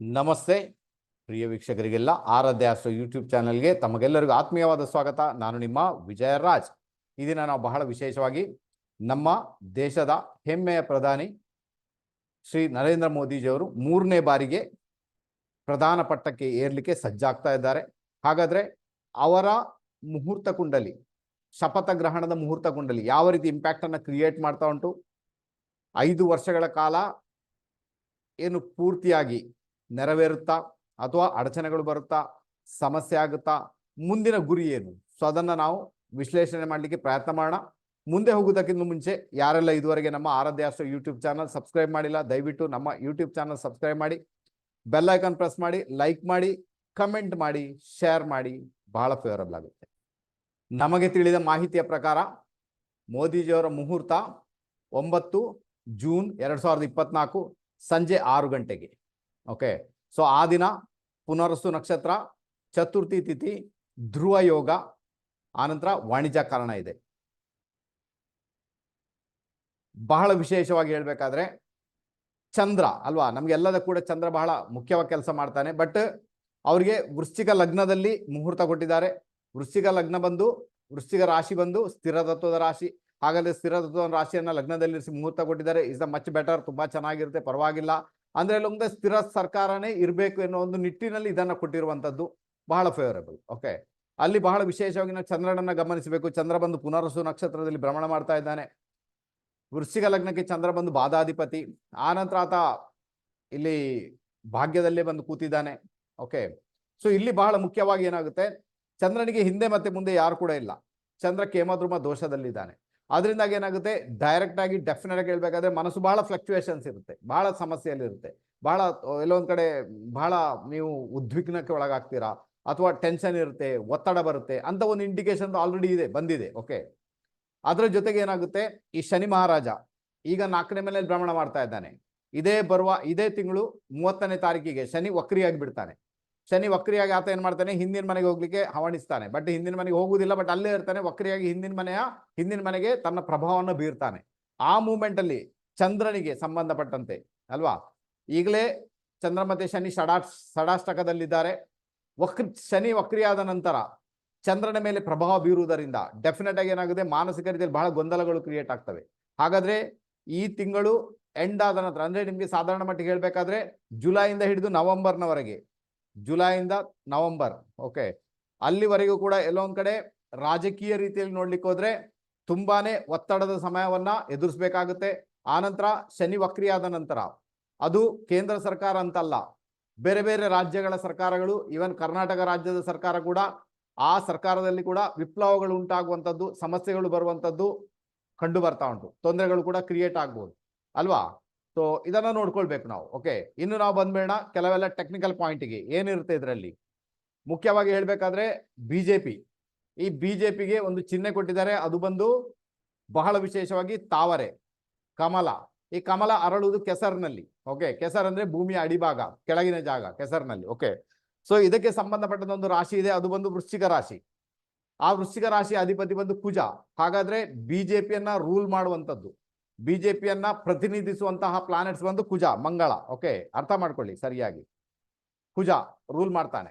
ನಮಸ್ತೆ, ಪ್ರಿಯ ವೀಕ್ಷಕರಿಗೆಲ್ಲ ಆರಾಧ್ಯ astro YouTube ಚಾನಲ್ಗೆ ತಮಗೆಲ್ಲರಿಗೂ ಆತ್ಮೀಯವಾದ ಸ್ವಾಗತ. ನಾನು ನಿಮ್ಮ ವಿಜಯ ರಾಜ್ ಈ ದಿನ ನಾವು ಬಹಳ ವಿಶೇಷವಾಗಿ ನಮ್ಮ ದೇಶದ ಹೆಮ್ಮೆಯ ಪ್ರಧಾನಿ ಶ್ರೀ ನರೇಂದ್ರ ಮೋದಿಜಿಯವರು ಮೂರನೇ ಬಾರಿಗೆ ಪ್ರಧಾನ ಪಟ್ಟಕ್ಕೆ ಏರ್ಲಿಕ್ಕೆ ಸಜ್ಜಾಗ್ತಾ ಇದ್ದಾರೆ. ಹಾಗಾದ್ರೆ ಅವರ ಮುಹೂರ್ತ ಕುಂಡಲಿ, ಶಪಥ ಗ್ರಹಣದ ಮುಹೂರ್ತ ಕುಂಡಲಿ ಯಾವ ರೀತಿ ಇಂಪ್ಯಾಕ್ಟ್ ಅನ್ನ ಕ್ರಿಯೇಟ್ ಮಾಡ್ತಾ ಉಂಟು? ಐದು ವರ್ಷಗಳ ಕಾಲ ಏನು ಪೂರ್ತಿಯಾಗಿ ನೆರವೇರುತ್ತಾ ಅಥವಾ ಅಡಚಣೆಗಳು ಬರುತ್ತಾ, ಸಮಸ್ಯೆ ಆಗುತ್ತಾ, ಮುಂದಿನ ಗುರಿ ಏನು? ಸೊ ಅದನ್ನ ನಾವು ವಿಶ್ಲೇಷಣೆ ಮಾಡಲಿಕ್ಕೆ ಪ್ರಯತ್ನ ಮಾಡೋಣ. ಮುಂದೆ ಹೋಗೋದಕ್ಕಿಂತ ಮುಂಚೆ ಯಾರೆಲ್ಲ ಇದುವರೆಗೆ ನಮ್ಮ ಆರಾಧ್ಯ ಅಷ್ಟು ಯೂಟ್ಯೂಬ್ ಚಾನಲ್ ಸಬ್ಸ್ಕ್ರೈಬ್ ಮಾಡಿಲ್ಲ, ದಯವಿಟ್ಟು ನಮ್ಮ ಯೂಟ್ಯೂಬ್ ಚಾನಲ್ ಸಬ್ಸ್ಕ್ರೈಬ್ ಮಾಡಿ. ಬೆಲ್ ಐಕನ್ ಪ್ರೆಸ್ ಮಾಡಿ ಲೈಕ್ ಮಾಡಿ ಕಮೆಂಟ್ ಮಾಡಿ ಶೇರ್ ಮಾಡಿ. ಬಹಳ ಫೇವರಬಲ್ ಆಗುತ್ತೆ. ನಮಗೆ ತಿಳಿದ ಮಾಹಿತಿಯ ಪ್ರಕಾರ ಮೋದಿಜಿಯವರ ಮುಹೂರ್ತ ಒಂಬತ್ತು ಜೂನ್ ಎರಡ್ ಸಾವಿರದ ಇಪ್ಪತ್ನಾಲ್ಕು ಸಂಜೆ ಆರು ಗಂಟೆಗೆ. ಓಕೆ ಸೊ ಆ ದಿನ ಪುನರಸ್ಸು ನಕ್ಷತ್ರ ಚತುರ್ಥಿ ತಿಥಿ ಧ್ರುವ ಯೋಗ ಆನಂತರ ವಾಣಿಜ್ಯಕರಣ ಇದೆ ಬಹಳ ವಿಶೇಷವಾಗಿ ಹೇಳ್ಬೇಕಾದ್ರೆ ಚಂದ್ರ ಅಲ್ವಾ? ನಮ್ಗೆಲ್ಲದ ಕೂಡ ಚಂದ್ರ ಬಹಳ ಮುಖ್ಯವಾಗಿ ಕೆಲಸ ಮಾಡ್ತಾನೆ. ಬಟ್ ಅವರಿಗೆ ವೃಶ್ಚಿಕ ಲಗ್ನದಲ್ಲಿ ಮುಹೂರ್ತ ಕೊಟ್ಟಿದ್ದಾರೆ. ವೃಶ್ಚಿಕ ಲಗ್ನ ಬಂದು, ವೃಶ್ಚಿಕ ರಾಶಿ ಬಂದು ಸ್ಥಿರ ತತ್ವದ ರಾಶಿ. ಹಾಗಾದ್ರೆ ಸ್ಥಿರ ತತ್ವದ ರಾಶಿಯನ್ನ ಲಗ್ನದಲ್ಲಿ ಮುಹೂರ್ತ ಕೊಟ್ಟಿದ್ದಾರೆ. ಇಸ್ ದ ಮಚ್ ಬೆಟರ್ ತುಂಬಾ ಚೆನ್ನಾಗಿರುತ್ತೆ. ಪರವಾಗಿಲ್ಲ. ಅಂದ್ರೆ ಒಂದು ಸ್ಥಿರ ಸರ್ಕಾರನೇ ಇರಬೇಕು ಎನ್ನುವ ಒಂದು ನಿಟ್ಟಿನಲ್ಲಿ ಇದನ್ನ ಕೊಟ್ಟಿರುವಂತದ್ದು ಬಹಳ ಫೇವರೇಬಲ್ ಓಕೆ ಅಲ್ಲಿ ಬಹಳ ವಿಶೇಷವಾಗಿ ನಾವು ಚಂದ್ರನನ್ನ ಗಮನಿಸಬೇಕು. ಚಂದ್ರ ಬಂದು ಪುನರಸು ನಕ್ಷತ್ರದಲ್ಲಿ ಭ್ರಮಣ ಮಾಡ್ತಾ ಇದ್ದಾನೆ. ವೃಶ್ಚಿಕ ಲಗ್ನಕ್ಕೆ ಚಂದ್ರ ಬಂದು ಬಾಧಾಧಿಪತಿ ಆ ನಂತರ ಆತ ಇಲ್ಲಿ ಭಾಗ್ಯದಲ್ಲೇ ಬಂದು ಕೂತಿದ್ದಾನೆ ಓಕೆ ಸೊ ಇಲ್ಲಿ ಬಹಳ ಮುಖ್ಯವಾಗಿ ಏನಾಗುತ್ತೆ? ಚಂದ್ರನಿಗೆ ಹಿಂದೆ ಮತ್ತೆ ಮುಂದೆ ಯಾರು ಕೂಡ ಇಲ್ಲ. ಚಂದ್ರ ಕೇಮದ್ರುಮ ದೋಷದಲ್ಲಿದ್ದಾನೆ. ಅದರಿಂದಾಗಿ ಏನಾಗುತ್ತೆ? ಡೈರೆಕ್ಟ್ ಆಗಿ ಡೆಫಿನೆಟ್ ಆಗಿ ಹೇಳ್ಬೇಕಾದ್ರೆ ಮನಸ್ಸು ಬಹಳ ಫ್ಲಕ್ಚುಯೇಷನ್ಸ್ ಇರುತ್ತೆ. ಬಹಳ ಸಮಸ್ಯೆಯಲ್ಲಿ ಇರುತ್ತೆ ಬಹಳ ಎಲ್ಲೊಂದ್ ಕಡೆ ಬಹಳ ನೀವು ಉದ್ವಿಗ್ನಕ್ಕೆ ಒಳಗಾಗ್ತೀರಾ? ಅಥವಾ ಟೆನ್ಷನ್ ಇರುತ್ತೆ, ಒತ್ತಡ ಬರುತ್ತೆ. ಅಂತ ಒಂದು ಇಂಡಿಕೇಶನ್ ಆಲ್ರೆಡಿ ಇದೆ, ಬಂದಿದೆ. ಓಕೆ ಅದರ ಜೊತೆಗೆ ಏನಾಗುತ್ತೆ? ಈ ಶನಿ ಮಹಾರಾಜ, ಈಗ ನಾಲ್ಕನೇ ಮೇಲೆ ಭ್ರಮಣ ಮಾಡ್ತಾ ಇದ್ದಾನೆ. ಇದೇ ಬರುವ, ಇದೇ ತಿಂಗಳು ಮೂವತ್ತನೇ ತಾರೀಕಿಗೆ ಶನಿ ವಕ್ರಿಯಾಗಿ ಬಿಡ್ತಾನೆ. ಶನಿ ವಕ್ರಿಯಾಗಿ ಆತ ಏನ್ ಮಾಡ್ತಾನೆ? ಹಿಂದಿನ ಮನೆಗೆ ಹೋಗ್ಲಿಕ್ಕೆ ಹವಣಿಸ್ತಾನೆ. ಬಟ್ ಹಿಂದಿನ ಮನೆಗೆ ಹೋಗುದಿಲ್ಲ ಬಟ್ ಅಲ್ಲೇ ಇರ್ತಾನೆ. ವಕ್ರಿಯಾಗಿ ಹಿಂದಿನ ಮನೆಯ, ಹಿಂದಿನ ಮನೆಗೆ ತನ್ನ ಪ್ರಭಾವವನ್ನು ಬೀರ್ತಾನೆ. ಆ ಮೂಮೆಂಟ್ ಅಲ್ಲಿ ಚಂದ್ರನಿಗೆ ಸಂಬಂಧಪಟ್ಟಂತೆ, ಅಲ್ವಾ? ಈಗಲೇ ಚಂದ್ರ ಮತ್ತೆ ಶನಿ ಷಡಾ, ಷಡಾಷ್ಟಕದಲ್ಲಿದ್ದಾರೆ. ವಕ್ರ, ಶನಿ ವಕ್ರಿಯಾದ ನಂತರ ಚಂದ್ರನ ಮೇಲೆ ಪ್ರಭಾವ ಬೀರುವುದರಿಂದ ಡೆಫಿನೆಟ್ ಆಗಿ ಏನಾಗುತ್ತೆ? ಮಾನಸಿಕ ರೀತಿಯಲ್ಲಿ ಬಹಳ ಗೊಂದಲಗಳು ಕ್ರಿಯೇಟ್ ಆಗ್ತವೆ. ಹಾಗಾದ್ರೆ ಈ ತಿಂಗಳು ಎಂಡ್ ಆದ ನಂತರ, ಅಂದ್ರೆ ನಿಮ್ಗೆ ಸಾಧಾರಣ ಮಟ್ಟಿಗೆ ಹೇಳ್ಬೇಕಾದ್ರೆ ಜುಲೈಯಿಂದ ಹಿಡಿದು ನವೆಂಬರ್ನವರೆಗೆ ಜುಲೈಯಿಂದ ನವೆಂಬರ್ ಓಕೆ ಅಲ್ಲಿವರೆಗೂ ಕೂಡ ಎಲ್ಲೊಂದು ಕಡೆ ರಾಜಕೀಯ ರೀತಿಯಲ್ಲಿ ನೋಡ್ಲಿಕ್ಕೆ ಹೋದ್ರೆ ತುಂಬಾನೇ ಒತ್ತಡದ ಸಮಯವನ್ನ ಎದುರಿಸ್ಬೇಕಾಗುತ್ತೆ. ಆನಂತರ ಶನಿ ವಕ್ರಿಯಾದ ನಂತರ ಅದು ಕೇಂದ್ರ ಸರ್ಕಾರ ಅಂತಲ್ಲ, ಬೇರೆ ಬೇರೆ ರಾಜ್ಯಗಳ ಸರ್ಕಾರಗಳು ಈವನ್ ಕರ್ನಾಟಕ ರಾಜ್ಯದ ಸರ್ಕಾರ ಕೂಡ ಆ ಸರ್ಕಾರದಲ್ಲಿ ಕೂಡ ವಿಪ್ಲವಗಳು ಉಂಟಾಗುವಂಥದ್ದು ಸಮಸ್ಯೆಗಳು ಬರುವಂಥದ್ದು ಕಂಡು ಬರ್ತಾ ಉಂಟು. ತೊಂದರೆಗಳು ಕೂಡ ಕ್ರಿಯೇಟ್ ಆಗ್ಬೋದು. ಅಲ್ವಾ? ಸೊ ಇದನ್ನ ನೋಡ್ಕೊಳ್ಬೇಕು ನಾವು. ಓಕೆ ಇನ್ನು ನಾವು ಬಂದ್ಬೇಡ ಕೆಲವೆಲ್ಲ ಟೆಕ್ನಿಕಲ್ ಪಾಯಿಂಟ್ಗೆ ಏನಿರುತ್ತೆ ಇದರಲ್ಲಿ? ಮುಖ್ಯವಾಗಿ ಹೇಳ್ಬೇಕಾದ್ರೆ ಬಿಜೆಪಿ ಈ ಬಿಜೆಪಿಗೆ ಒಂದು ಚಿಹ್ನೆ ಕೊಟ್ಟಿದ್ದಾರೆ. ಅದು ಬಂದು ಬಹಳ ವಿಶೇಷವಾಗಿ ತಾವರೆ, ಕಮಲ. ಈ ಕಮಲ ಅರಳುವುದು ಕೆಸರ್ನಲ್ಲಿ. ಓಕೆ ಕೆಸರ್ ಅಂದ್ರೆ ಭೂಮಿಯ ಅಡಿಭಾಗ, ಕೆಳಗಿನ ಜಾಗ, ಕೆಸರ್ನಲ್ಲಿ. ಓಕೆ ಸೊ ಇದಕ್ಕೆ ಸಂಬಂಧಪಟ್ಟಂತ ಒಂದು ರಾಶಿ ಇದೆ. ಅದು ಬಂದು ವೃಶ್ಚಿಕ ರಾಶಿ. ಆ ವೃಶ್ಚಿಕ ರಾಶಿ ಅಧಿಪತಿ ಬಂದು ಕುಜ. ಹಾಗಾದ್ರೆ ಬಿಜೆಪಿಯನ್ನ ರೂಲ್ ಮಾಡುವಂತದ್ದು ಬಿಜೆಪಿಯನ್ನ ಪ್ರತಿನಿಧಿಸುವಂತಹ ಪ್ಲಾನೆಟ್ಸ್ ಬಂದು ಕುಜ, ಮಂಗಳ. ಓಕೆ ಅರ್ಥ ಮಾಡ್ಕೊಳ್ಳಿ ಸರಿಯಾಗಿ. ಕುಜ ರೂಲ್ ಮಾಡ್ತಾನೆ.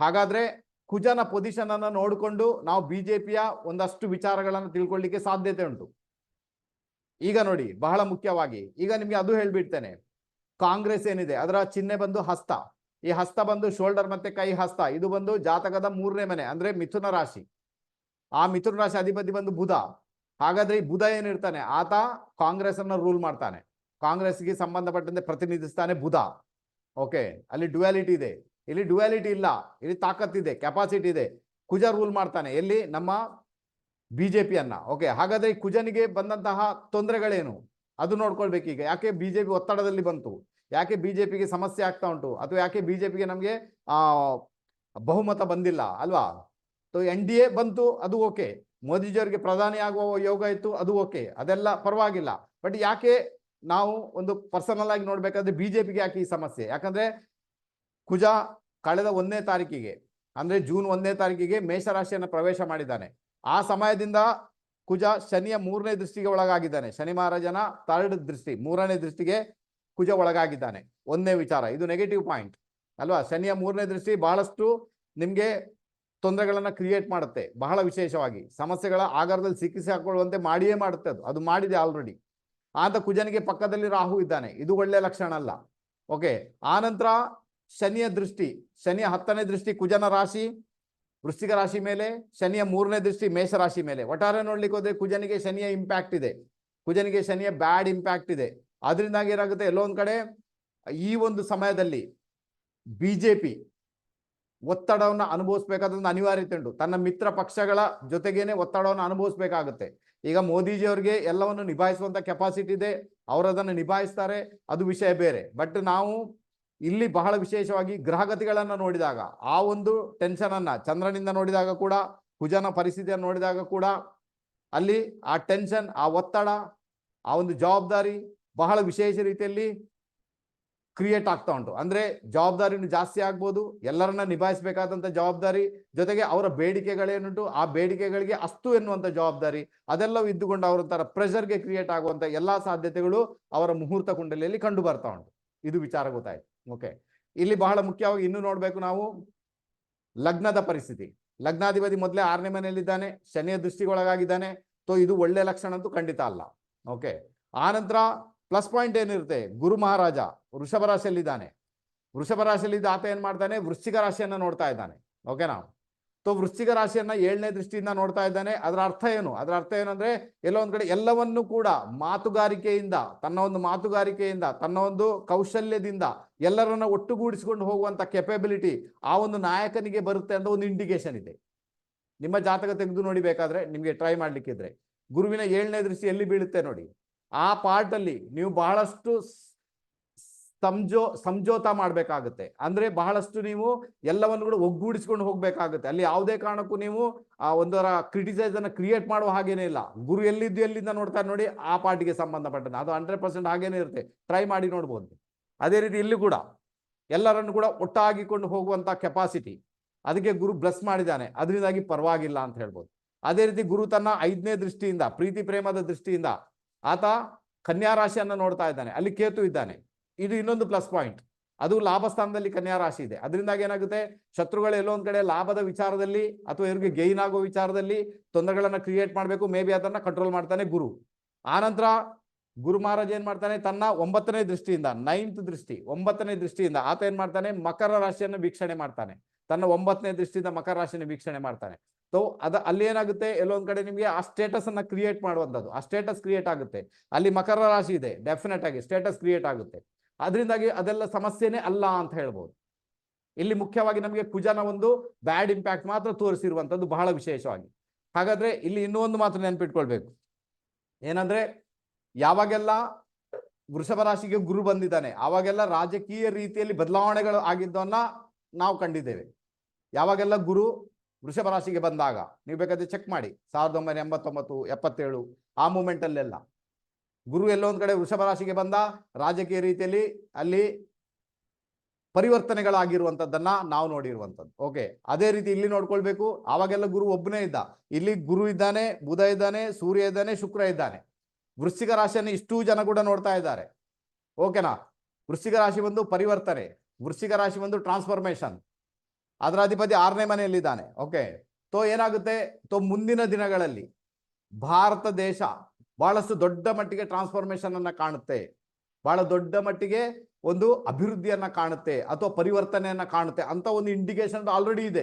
ಹಾಗಾದ್ರೆ ಕುಜನ ಪೊಸಿಷನ್ ಅನ್ನ ನೋಡಿಕೊಂಡು ನಾವು ಬಿಜೆಪಿಯ ಒಂದಷ್ಟು ವಿಚಾರಗಳನ್ನು ತಿಳ್ಕೊಳ್ಳಿಕ್ಕೆ ಸಾಧ್ಯತೆ ಉಂಟು. ಈಗ ನೋಡಿ, ಬಹಳ ಮುಖ್ಯವಾಗಿ, ಈಗ ನಿಮ್ಗೆ ಅದು ಹೇಳ್ಬಿಡ್ತೇನೆ. ಕಾಂಗ್ರೆಸ್ ಏನಿದೆ, ಅದರ ಚಿಹ್ನೆ ಬಂದು ಹಸ್ತ. ಈ ಹಸ್ತ ಬಂದು ಶೋಲ್ಡರ್ ಮತ್ತೆ ಕೈ ಹಸ್ತ, ಇದು ಬಂದು ಜಾತಕದ ಮೂರನೇ ಮನೆ, ಅಂದ್ರೆ ಮಿಥುನ ರಾಶಿ. ಆ ಮಿಥುನ ರಾಶಿ ಅಧಿಪತಿ ಬಂದು ಬುಧ. ಹಾಗಾದ್ರೆ ಈ ಬುಧ ಏನಿರ್ತಾನೆ ಆತ ಕಾಂಗ್ರೆಸ್ ಅನ್ನ ರೂಲ್ ಮಾಡ್ತಾನೆ. ಕಾಂಗ್ರೆಸ್ಗೆ ಸಂಬಂಧಪಟ್ಟಂತೆ ಪ್ರತಿನಿಧಿಸ್ತಾನೆ ಬುಧ. ಓಕೆ ಅಲ್ಲಿ ಡ್ಯುಯಾಲಿಟಿ ಇದೆ. ಇಲ್ಲಿ ಡ್ಯುಯಾಲಿಟಿ ಇಲ್ಲ. ಇಲ್ಲಿ ತಾಕತ್ತಿದೆ ಕೆಪಾಸಿಟಿ ಇದೆ. ಕುಜ ರೂಲ್ ಮಾಡ್ತಾನೆ. ಎಲ್ಲಿ? ನಮ್ಮ ಬಿಜೆಪಿಯನ್ನ ಓಕೆ ಹಾಗಾದ್ರೆ ಈ ಕುಜನಿಗೆ ಬಂದಂತಹ ತೊಂದರೆಗಳೇನು? ಅದು ನೋಡ್ಕೊಳ್ಬೇಕು ಈಗ. ಯಾಕೆ ಪಿ ಒತ್ತಡದಲ್ಲಿ ಬಂತು? ಯಾಕೆ ಬಿಜೆಪಿಗೆ ಸಮಸ್ಯೆ ಆಗ್ತಾ ಉಂಟು? ಅಥವಾ ಯಾಕೆ ಬಿಜೆಪಿಗೆ ನಮಗೆ ಬಹುಮತ ಬಂದಿಲ್ಲ, ಅಲ್ವಾ? ಎನ್ ಡಿ ಎ ಬಂತು, ಅದು ಓಕೆ ಮೋದಿಜಿಯವರಿಗೆ ಪ್ರಧಾನಿ ಆಗುವ ಯೋಗ ಇತ್ತು, ಅದು ಓಕೆ, ಅದೆಲ್ಲ ಪರವಾಗಿಲ್ಲ. ಬಟ್ ಯಾಕೆ ನಾವು ಒಂದು ಪರ್ಸನಲ್ ಆಗಿ ನೋಡ್ಬೇಕಾದ್ರೆ ಬಿಜೆಪಿಗೆ ಯಾಕೆ ಈ ಸಮಸ್ಯೆ? ಯಾಕಂದ್ರೆ ಕುಜ ಕಳೆದ ಒಂದನೇ ತಾರೀಕಿಗೆ, ಅಂದ್ರೆ ಜೂನ್ ಒಂದನೇ ತಾರೀಕಿಗೆ ಮೇಷರಾಶಿಯನ್ನು ಪ್ರವೇಶ ಮಾಡಿದ್ದಾನೆ. ಆ ಸಮಯದಿಂದ ಕುಜ ಶನಿಯ ಮೂರನೇ ದೃಷ್ಟಿಗೆ ಒಳಗಾಗಿದ್ದಾನೆ. ಶನಿ ಮಹಾರಾಜನ ಥರ್ಡ್ ದೃಷ್ಟಿ, ಮೂರನೇ ದೃಷ್ಟಿಗೆ ಕುಜ ಒಳಗಾಗಿದ್ದಾನೆ. ಒಂದನೇ ವಿಚಾರ, ಇದು ನೆಗೆಟಿವ್ ಪಾಯಿಂಟ್ ಅಲ್ವಾ? ಶನಿಯ ಮೂರನೇ ದೃಷ್ಟಿ ಬಹಳಷ್ಟು ನಿಮ್ಗೆ ತೊಂದರೆಗಳನ್ನ ಕ್ರಿಯೇಟ್ ಮಾಡುತ್ತೆ. ಬಹಳ ವಿಶೇಷವಾಗಿ. ಸಮಸ್ಯೆಗಳ ಆಗಾರದಲ್ಲಿ ಸಿಕ್ಕಿಸಿ ಹಾಕೊಳ್ಳುವಂತೆ ಮಾಡಿಯೇ ಮಾಡುತ್ತೆ ಅದು. ಅದು ಮಾಡಿದೆ ಆಲ್ರೆಡಿ ಆತ ಕುಜನಿಗೆ ಪಕ್ಕದಲ್ಲಿ ರಾಹು ಇದ್ದಾನೆ. ಇದು ಒಳ್ಳೆಯ ಲಕ್ಷಣ ಅಲ್ಲ. ಓಕೆ ಆನಂತರ ಶನಿಯ ದೃಷ್ಟಿ. ಶನಿಯ ಹತ್ತನೇ ದೃಷ್ಟಿ ಕುಜನ ರಾಶಿ, ವೃಶ್ಚಿಕ ರಾಶಿ ಮೇಲೆ, ಶನಿಯ ಮೂರನೇ ದೃಷ್ಟಿ ಮೇಷ ರಾಶಿ ಮೇಲೆ. ಒಟ್ಟಾರೆ ನೋಡ್ಲಿಕ್ಕೆ ಹೋದ್ರೆ ಕುಜನಿಗೆ ಶನಿಯ ಇಂಪ್ಯಾಕ್ಟ್ ಇದೆ. ಕುಜನಿಗೆ ಶನಿಯ ಬ್ಯಾಡ್ ಇಂಪ್ಯಾಕ್ಟ್ ಇದೆ. ಅದರಿಂದಾಗಿ ಏನಾಗುತ್ತೆ? ಎಲ್ಲೋ ಒಂದ್ ಕಡೆ ಈ ಒಂದು ಸಮಯದಲ್ಲಿ ಬಿಜೆಪಿ ಒತ್ತಡವನ್ನು ಅನುಭವಿಸ್ಬೇಕಾದ್ರೆ ಅನಿವಾರ್ಯತೆ ಉಂಟು. ತನ್ನ ಮಿತ್ರ ಪಕ್ಷಗಳ ಜೊತೆಗೇನೆ ಒತ್ತಡವನ್ನು ಅನುಭವಿಸ್ಬೇಕಾಗುತ್ತೆ. ಈಗ ಮೋದಿಜಿ ಅವರಿಗೆ ಎಲ್ಲವನ್ನು ನಿಭಾಯಿಸುವಂತ ಕೆಪಾಸಿಟಿ ಇದೆ ಅವರು ಅದನ್ನು ನಿಭಾಯಿಸ್ತಾರೆ, ಅದು ವಿಷಯ ಬೇರೆ. ಬಟ್ ನಾವು ಇಲ್ಲಿ ಬಹಳ ವಿಶೇಷವಾಗಿ ಗ್ರಹಗತಿಗಳನ್ನು ನೋಡಿದಾಗ, ಆ ಒಂದು ಟೆನ್ಷನ್ ಅನ್ನ, ಚಂದ್ರನಿಂದ ನೋಡಿದಾಗ ಕೂಡ ಕುಜನ ಪರಿಸ್ಥಿತಿಯನ್ನು ನೋಡಿದಾಗ ಕೂಡ, ಅಲ್ಲಿ ಆ ಟೆನ್ಷನ್ ಆ ಒತ್ತಡ, ಆ ಒಂದು ಜವಾಬ್ದಾರಿ ಬಹಳ ವಿಶೇಷ ರೀತಿಯಲ್ಲಿ ಕ್ರಿಯೇಟ್ ಆಗ್ತಾ ಉಂಟು. ಅಂದ್ರೆ ಜವಾಬ್ದಾರಿನೂ ಜಾಸ್ತಿ ಆಗ್ಬೋದು, ಎಲ್ಲರನ್ನ ನಿಭಾಯಿಸಬೇಕಾದಂತ ಜವಾಬ್ದಾರಿ, ಜೊತೆಗೆ ಅವರ ಬೇಡಿಕೆಗಳೇನುಂಟು, ಆ ಬೇಡಿಕೆಗಳಿಗೆ ಅಸ್ತು ಎನ್ನುವಂತ ಜವಾಬ್ದಾರಿ, ಅದೆಲ್ಲವೂ ಇದ್ದುಕೊಂಡು ಅವರ ಪ್ರೆಷರ್ಗೆ ಕ್ರಿಯೇಟ್ ಆಗುವಂತ ಎಲ್ಲಾ ಸಾಧ್ಯತೆಗಳು ಅವರ ಮುಹೂರ್ತ ಕುಂಡಲಿಯಲ್ಲಿ ಕಂಡು ಬರ್ತಾ ಉಂಟು. ಇದು ವಿಚಾರ ಗೊತ್ತಾಯ್ತು. ಓಕೆ ಇಲ್ಲಿ ಬಹಳ ಮುಖ್ಯವಾಗಿ ಇನ್ನು ನೋಡ್ಬೇಕು ನಾವು. ಲಗ್ನದ ಪರಿಸ್ಥಿತಿ. ಲಗ್ನಾಧಿಪತಿ ಮೊದಲೇ ಆರನೇ ಮನೆಯಲ್ಲಿದ್ದಾನೆ, ಶನಿಯ ದೃಷ್ಟಿಗೊಳಗಾಗಿದ್ದಾನೆ. ಸೊ ಇದು ಒಳ್ಳೆ ಲಕ್ಷಣ ಅಂತೂ ಖಂಡಿತ ಅಲ್ಲ. ಓಕೆ ಆನಂತರ ಪ್ಲಸ್ ಪಾಯಿಂಟ್ ಏನಿರುತ್ತೆ? ಗುರು ಮಹಾರಾಜ, ವೃಷಭ ರಾಶಿಯಲ್ಲಿದ್ದಾನೆ. ವೃಷಭ ರಾಶಿಯಲ್ಲಿದ್ದ ಆತ ಏನು ಮಾಡ್ತಾನೆ? ವೃಶ್ಚಿಕ ರಾಶಿಯನ್ನ ನೋಡ್ತಾ ಇದ್ದಾನೆ. ಓಕೆನಾ ಸೊ ವೃಶ್ಚಿಕ ರಾಶಿಯನ್ನ ಏಳನೇ ದೃಷ್ಟಿಯಿಂದ ನೋಡ್ತಾ ಇದ್ದಾನೆ. ಅದರ ಅರ್ಥ ಏನು? ಅದರ ಅರ್ಥ ಏನಂದ್ರೆ, ಎಲ್ಲೋ ಒಂದ್ ಕಡೆ ಎಲ್ಲವನ್ನೂ ಕೂಡ ಮಾತುಗಾರಿಕೆಯಿಂದ, ತನ್ನ ಒಂದು ಮಾತುಗಾರಿಕೆಯಿಂದ, ತನ್ನ ಒಂದು ಕೌಶಲ್ಯದಿಂದ ಎಲ್ಲರನ್ನ ಒಟ್ಟುಗೂಡಿಸಿಕೊಂಡು ಹೋಗುವಂತ ಕೆಪಬಿಲಿಟಿ ಆ ಒಂದು ನಾಯಕನಿಗೆ ಬರುತ್ತೆ ಅಂತ ಒಂದು ಇಂಡಿಕೇಶನ್ ಇದೆ. ನಿಮ್ಮ ಜಾತಕ ತೆಗೆದು ನೋಡಿಬೇಕಾದ್ರೆ, ನಿಮಗೆ ನಿಮ್ಗೆ ಟ್ರೈ ಮಾಡ್ಲಿಕ್ಕಿದ್ರೆ. ಗುರುವಿನ ಏಳನೇ ದೃಷ್ಟಿ ಎಲ್ಲಿ ಬೀಳುತ್ತೆ ನೋಡಿ. ಆ ಪಾರ್ಟಲ್ಲಿ ನೀವು ಬಹಳಷ್ಟು ಸಂಜೋ, ಸಂಜೋತ ಮಾಡಬೇಕಾಗುತ್ತೆ. ಅಂದ್ರೆ ಬಹಳಷ್ಟು ನೀವು ಎಲ್ಲವನ್ನು ಕೂಡ ಒಗ್ಗೂಡಿಸ್ಕೊಂಡು ಹೋಗಬೇಕಾಗುತ್ತೆ. ಅಲ್ಲಿ ಯಾವುದೇ ಕಾರಣಕ್ಕೂ ನೀವು ಆ ಒಂದರ ಕ್ರಿಟಿಸೈಸ್ ಅನ್ನ ಕ್ರಿಯೇಟ್ ಮಾಡುವ ಹಾಗೇನೇ ಇಲ್ಲ. ಗುರು ಎಲ್ಲಿದ್ದು ಎಲ್ಲಿಂದ ನೋಡ್ತಾರೆ ನೋಡಿ ಆ ಪಾರ್ಟಿಗೆ ಸಂಬಂಧಪಟ್ಟಂತೆ ಅದು ಹಂಡ್ರೆಡ್ ಪರ್ಸೆಂಟ್ ಹಾಗೇನೇ ಇರುತ್ತೆ. ಟ್ರೈ ಮಾಡಿ ನೋಡ್ಬೋದು ಅದೇ ರೀತಿ ಇಲ್ಲಿ ಕೂಡ ಎಲ್ಲರನ್ನು ಕೂಡ ಒಟ್ಟಾಗಿಕೊಂಡು ಹೋಗುವಂತ ಕೆಪಾಸಿಟಿ ಅದಕ್ಕೆ ಗುರು ಬ್ಲೆಸ್ ಮಾಡಿದ್ದಾನೆ. ಅದರಿಂದಾಗಿ ಪರವಾಗಿಲ್ಲ ಅಂತ ಹೇಳ್ಬೋದು. ಅದೇ ರೀತಿ ಗುರು ತನ್ನ ಐದನೇ ದೃಷ್ಟಿಯಿಂದ, ಪ್ರೀತಿ ಪ್ರೇಮದ ದೃಷ್ಟಿಯಿಂದ ಆತ ಕನ್ಯಾ ರಾಶಿಯನ್ನ ನೋಡ್ತಾ ಇದ್ದಾನೆ. ಅಲ್ಲಿ ಕೇತು ಇದ್ದಾನೆ. ಇದು ಇನ್ನೊಂದು ಪ್ಲಸ್ ಪಾಯಿಂಟ್ ಅದು ಲಾಭ ಸ್ಥಾನದಲ್ಲಿ ಕನ್ಯಾ ರಾಶಿ ಇದೆ. ಅದರಿಂದಾಗಿ ಏನಾಗುತ್ತೆ? ಶತ್ರುಗಳು ಎಲ್ಲೋ ಒಂದ್ ಲಾಭದ ವಿಚಾರದಲ್ಲಿ ಅಥವಾ ಇವ್ರಿಗೆ ಗೈನ್ ಆಗೋ ವಿಚಾರದಲ್ಲಿ ತೊಂದರೆಗಳನ್ನ ಕ್ರಿಯೇಟ್ ಮಾಡಬೇಕು. ಮೇ ಬಿ ಅದನ್ನ ಕಂಟ್ರೋಲ್ ಮಾಡ್ತಾನೆ ಗುರು. ಆನಂತರ ಗುರು ಮಹಾರಾಜ್ ಏನ್ ಮಾಡ್ತಾನೆ? ತನ್ನ ಒಂಬತ್ತನೇ ದೃಷ್ಟಿಯಿಂದ ನೈನ್ತ್ ದೃಷ್ಟಿ, ಒಂಬತ್ತನೇ ದೃಷ್ಟಿಯಿಂದ ಆತ ಏನ್ ಮಾಡ್ತಾನೆ? ಮಕರ ರಾಶಿಯನ್ನು ವೀಕ್ಷಣೆ ಮಾಡ್ತಾನೆ. ತನ್ನ ಒಂಬತ್ತನೇ ದೃಷ್ಟಿಯಿಂದ ಮಕರ ರಾಶಿಯನ್ನು ವೀಕ್ಷಣೆ ಮಾಡ್ತಾನೆ. ಸೊ ಅದ ಅಲ್ಲಿ ಏನಾಗುತ್ತೆ? ಎಲ್ಲೊಂದ್ ಕಡೆ ನಿಮಗೆ ಆ ಸ್ಟೇಟಸ್ ಅನ್ನ ಕ್ರಿಯೇಟ್ ಮಾಡುವಂಥದ್ದು. ಆ ಸ್ಟೇಟಸ್ ಕ್ರಿಯೇಟ್ ಆಗುತ್ತೆ. ಅಲ್ಲಿ ಮಕರ ರಾಶಿ ಇದೆ ಡೆಫಿನೆಟ್ ಆಗಿ ಸ್ಟೇಟಸ್ ಕ್ರಿಯೇಟ್ ಆಗುತ್ತೆ. ಅದರಿಂದಾಗಿ ಅದೆಲ್ಲ ಸಮಸ್ಯೆನೇ ಅಲ್ಲ ಅಂತ ಹೇಳ್ಬೋದು. ಇಲ್ಲಿ ಮುಖ್ಯವಾಗಿ ನಮಗೆ ಕುಜನ ಒಂದು ಬ್ಯಾಡ್ ಇಂಪ್ಯಾಕ್ಟ್ ಮಾತ್ರ ತೋರಿಸಿರುವಂಥದ್ದು ಬಹಳ ವಿಶೇಷವಾಗಿ. ಹಾಗಾದ್ರೆ ಇಲ್ಲಿ ಇನ್ನೂ ಒಂದು ಮಾತ್ರ ನೆನ್ಪಿಟ್ಕೊಳ್ಬೇಕು. ಏನಂದ್ರೆ, ಯಾವಾಗೆಲ್ಲ ವೃಷಭ ರಾಶಿಗೆ ಗುರು ಬಂದಿದ್ದಾನೆ, ಆವಾಗೆಲ್ಲ ರಾಜಕೀಯ ರೀತಿಯಲ್ಲಿ ಬದಲಾವಣೆಗಳು ಆಗಿದ್ದವನ್ನ ನಾವು ಕಂಡಿದ್ದೇವೆ. ಯಾವಾಗೆಲ್ಲ ಗುರು ವೃಷಭ ರಾಶಿಗೆ ಬಂದಾಗ ನೀವು ಬೇಕಾದ್ರೆ ಚೆಕ್ ಮಾಡಿ. ಸಾವಿರದ ಒಂಬೈನೂರ ಎಂಬತ್ತೊಂಬತ್ತು, ಎಪ್ಪತ್ತೇಳು, ಆ ಮೂಮೆಂಟಲ್ಲೆಲ್ಲ ಗುರು ಎಲ್ಲೋ ಒಂದು ಕಡೆ ವೃಷಭ ರಾಶಿಗೆ ಬಂದ, ರಾಜಕೀಯ ರೀತಿಯಲ್ಲಿ ಅಲ್ಲಿ ಪರಿವರ್ತನೆಗಳಾಗಿರುವಂಥದ್ದನ್ನು ನಾವು ನೋಡಿರುವಂತದ್ದು. ಓಕೆ ಅದೇ ರೀತಿ ಇಲ್ಲಿ ನೋಡ್ಕೊಳ್ಬೇಕು. ಆವಾಗೆಲ್ಲ ಗುರು ಒಬ್ಬನೇ ಇದ್ದ. ಇಲ್ಲಿ ಗುರು ಇದ್ದಾನೆ, ಬುಧ ಇದ್ದಾನೆ, ಸೂರ್ಯ ಇದ್ದಾನೆ, ಶುಕ್ರ ಇದ್ದಾನೆ. ವೃಶ್ಚಿಕ ರಾಶಿಯನ್ನು ಇಷ್ಟೂ ಜನ ಕೂಡ ನೋಡ್ತಾ ಇದ್ದಾರೆ. ಓಕೆನಾ ವೃಶ್ಚಿಕ ರಾಶಿ ಬಂದು ಪರಿವರ್ತನೆ. ವೃಶ್ಚಿಕ ರಾಶಿ ಬಂದು ಟ್ರಾನ್ಸ್ಫಾರ್ಮೇಶನ್ ಅದರ ಅಧಿಪತಿ ಆರನೇ ಮನೆಯಲ್ಲಿದ್ದಾನೆ. ಓಕೆ ತೋ ಏನಾಗುತ್ತೆ? ತೋ ಮುಂದಿನ ದಿನಗಳಲ್ಲಿ ಭಾರತ ದೇಶ ಬಹಳಷ್ಟು ದೊಡ್ಡ ಮಟ್ಟಿಗೆ ಟ್ರಾನ್ಸ್ಫಾರ್ಮೇಶನ್ ಅನ್ನ ಕಾಣುತ್ತೆ. ಬಹಳ ದೊಡ್ಡ ಮಟ್ಟಿಗೆ ಒಂದು ಅಭಿವೃದ್ಧಿಯನ್ನ ಕಾಣುತ್ತೆ ಅಥವಾ ಪರಿವರ್ತನೆಯನ್ನ ಕಾಣುತ್ತೆ ಅಂತ ಒಂದು ಇಂಡಿಕೇಶನ್ ಆಲ್ರೆಡಿ ಇದೆ.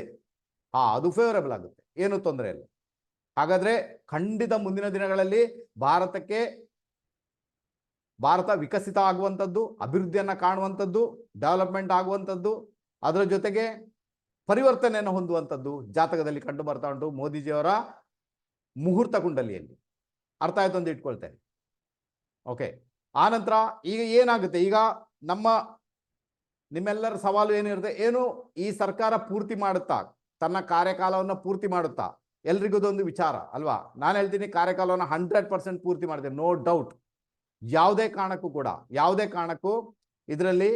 ಹಾ, ಅದು ಫೇವರೇಬಲ್ ಆಗುತ್ತೆ. ಏನು ತೊಂದರೆ ಇಲ್ಲ. ಹಾಗಾದ್ರೆ ಖಂಡಿತ ಮುಂದಿನ ದಿನಗಳಲ್ಲಿ ಭಾರತಕ್ಕೆ ಭಾರತ ವಿಕಸಿತ ಆಗುವಂಥದ್ದು, ಅಭಿವೃದ್ಧಿಯನ್ನ ಕಾಣುವಂಥದ್ದು ಡೆವಲಪ್ಮೆಂಟ್ ಆಗುವಂಥದ್ದು, ಅದರ ಜೊತೆಗೆ ಪರಿವರ್ತನೆಯನ್ನು ಹೊಂದುವಂಥದ್ದು ಜಾತಕದಲ್ಲಿ ಕಂಡು ಬರ್ತಾ ಉಂಟು ಮೋದಿಜಿಯವರ ಮುಹೂರ್ತ ಕುಂಡಲಿಯಲ್ಲಿ. ಅರ್ಥ ಆಯ್ತು ಅಂತ ಇಟ್ಕೊಳ್ತೇನೆ. ಓಕೆ ಆನಂತರ ಈಗ ಏನಾಗುತ್ತೆ? ಈಗ ನಮ್ಮ ನಿಮ್ಮೆಲ್ಲರ ಸವಾಲು ಏನಿರುತ್ತೆ ಏನು ಈ ಸರ್ಕಾರ ಪೂರ್ತಿ ಮಾಡುತ್ತಾ? ತನ್ನ ಕಾರ್ಯಕಾಲವನ್ನು ಪೂರ್ತಿ ಮಾಡುತ್ತಾ? ಎಲ್ರಿಗೂ ಇದೊಂದು ವಿಚಾರ, ಅಲ್ವಾ? ನಾನು ಹೇಳ್ತೀನಿ ಕಾರ್ಯಕಾಲವನ್ನು ಹಂಡ್ರೆಡ್ ಪರ್ಸೆಂಟ್ ಪೂರ್ತಿ ಮಾಡಿದೆ ನೋ ಡೌಟ್ ಯಾವುದೇ ಕಾರಣಕ್ಕೂ ಕೂಡ, ಯಾವುದೇ ಕಾರಣಕ್ಕೂ ಇದರಲ್ಲಿ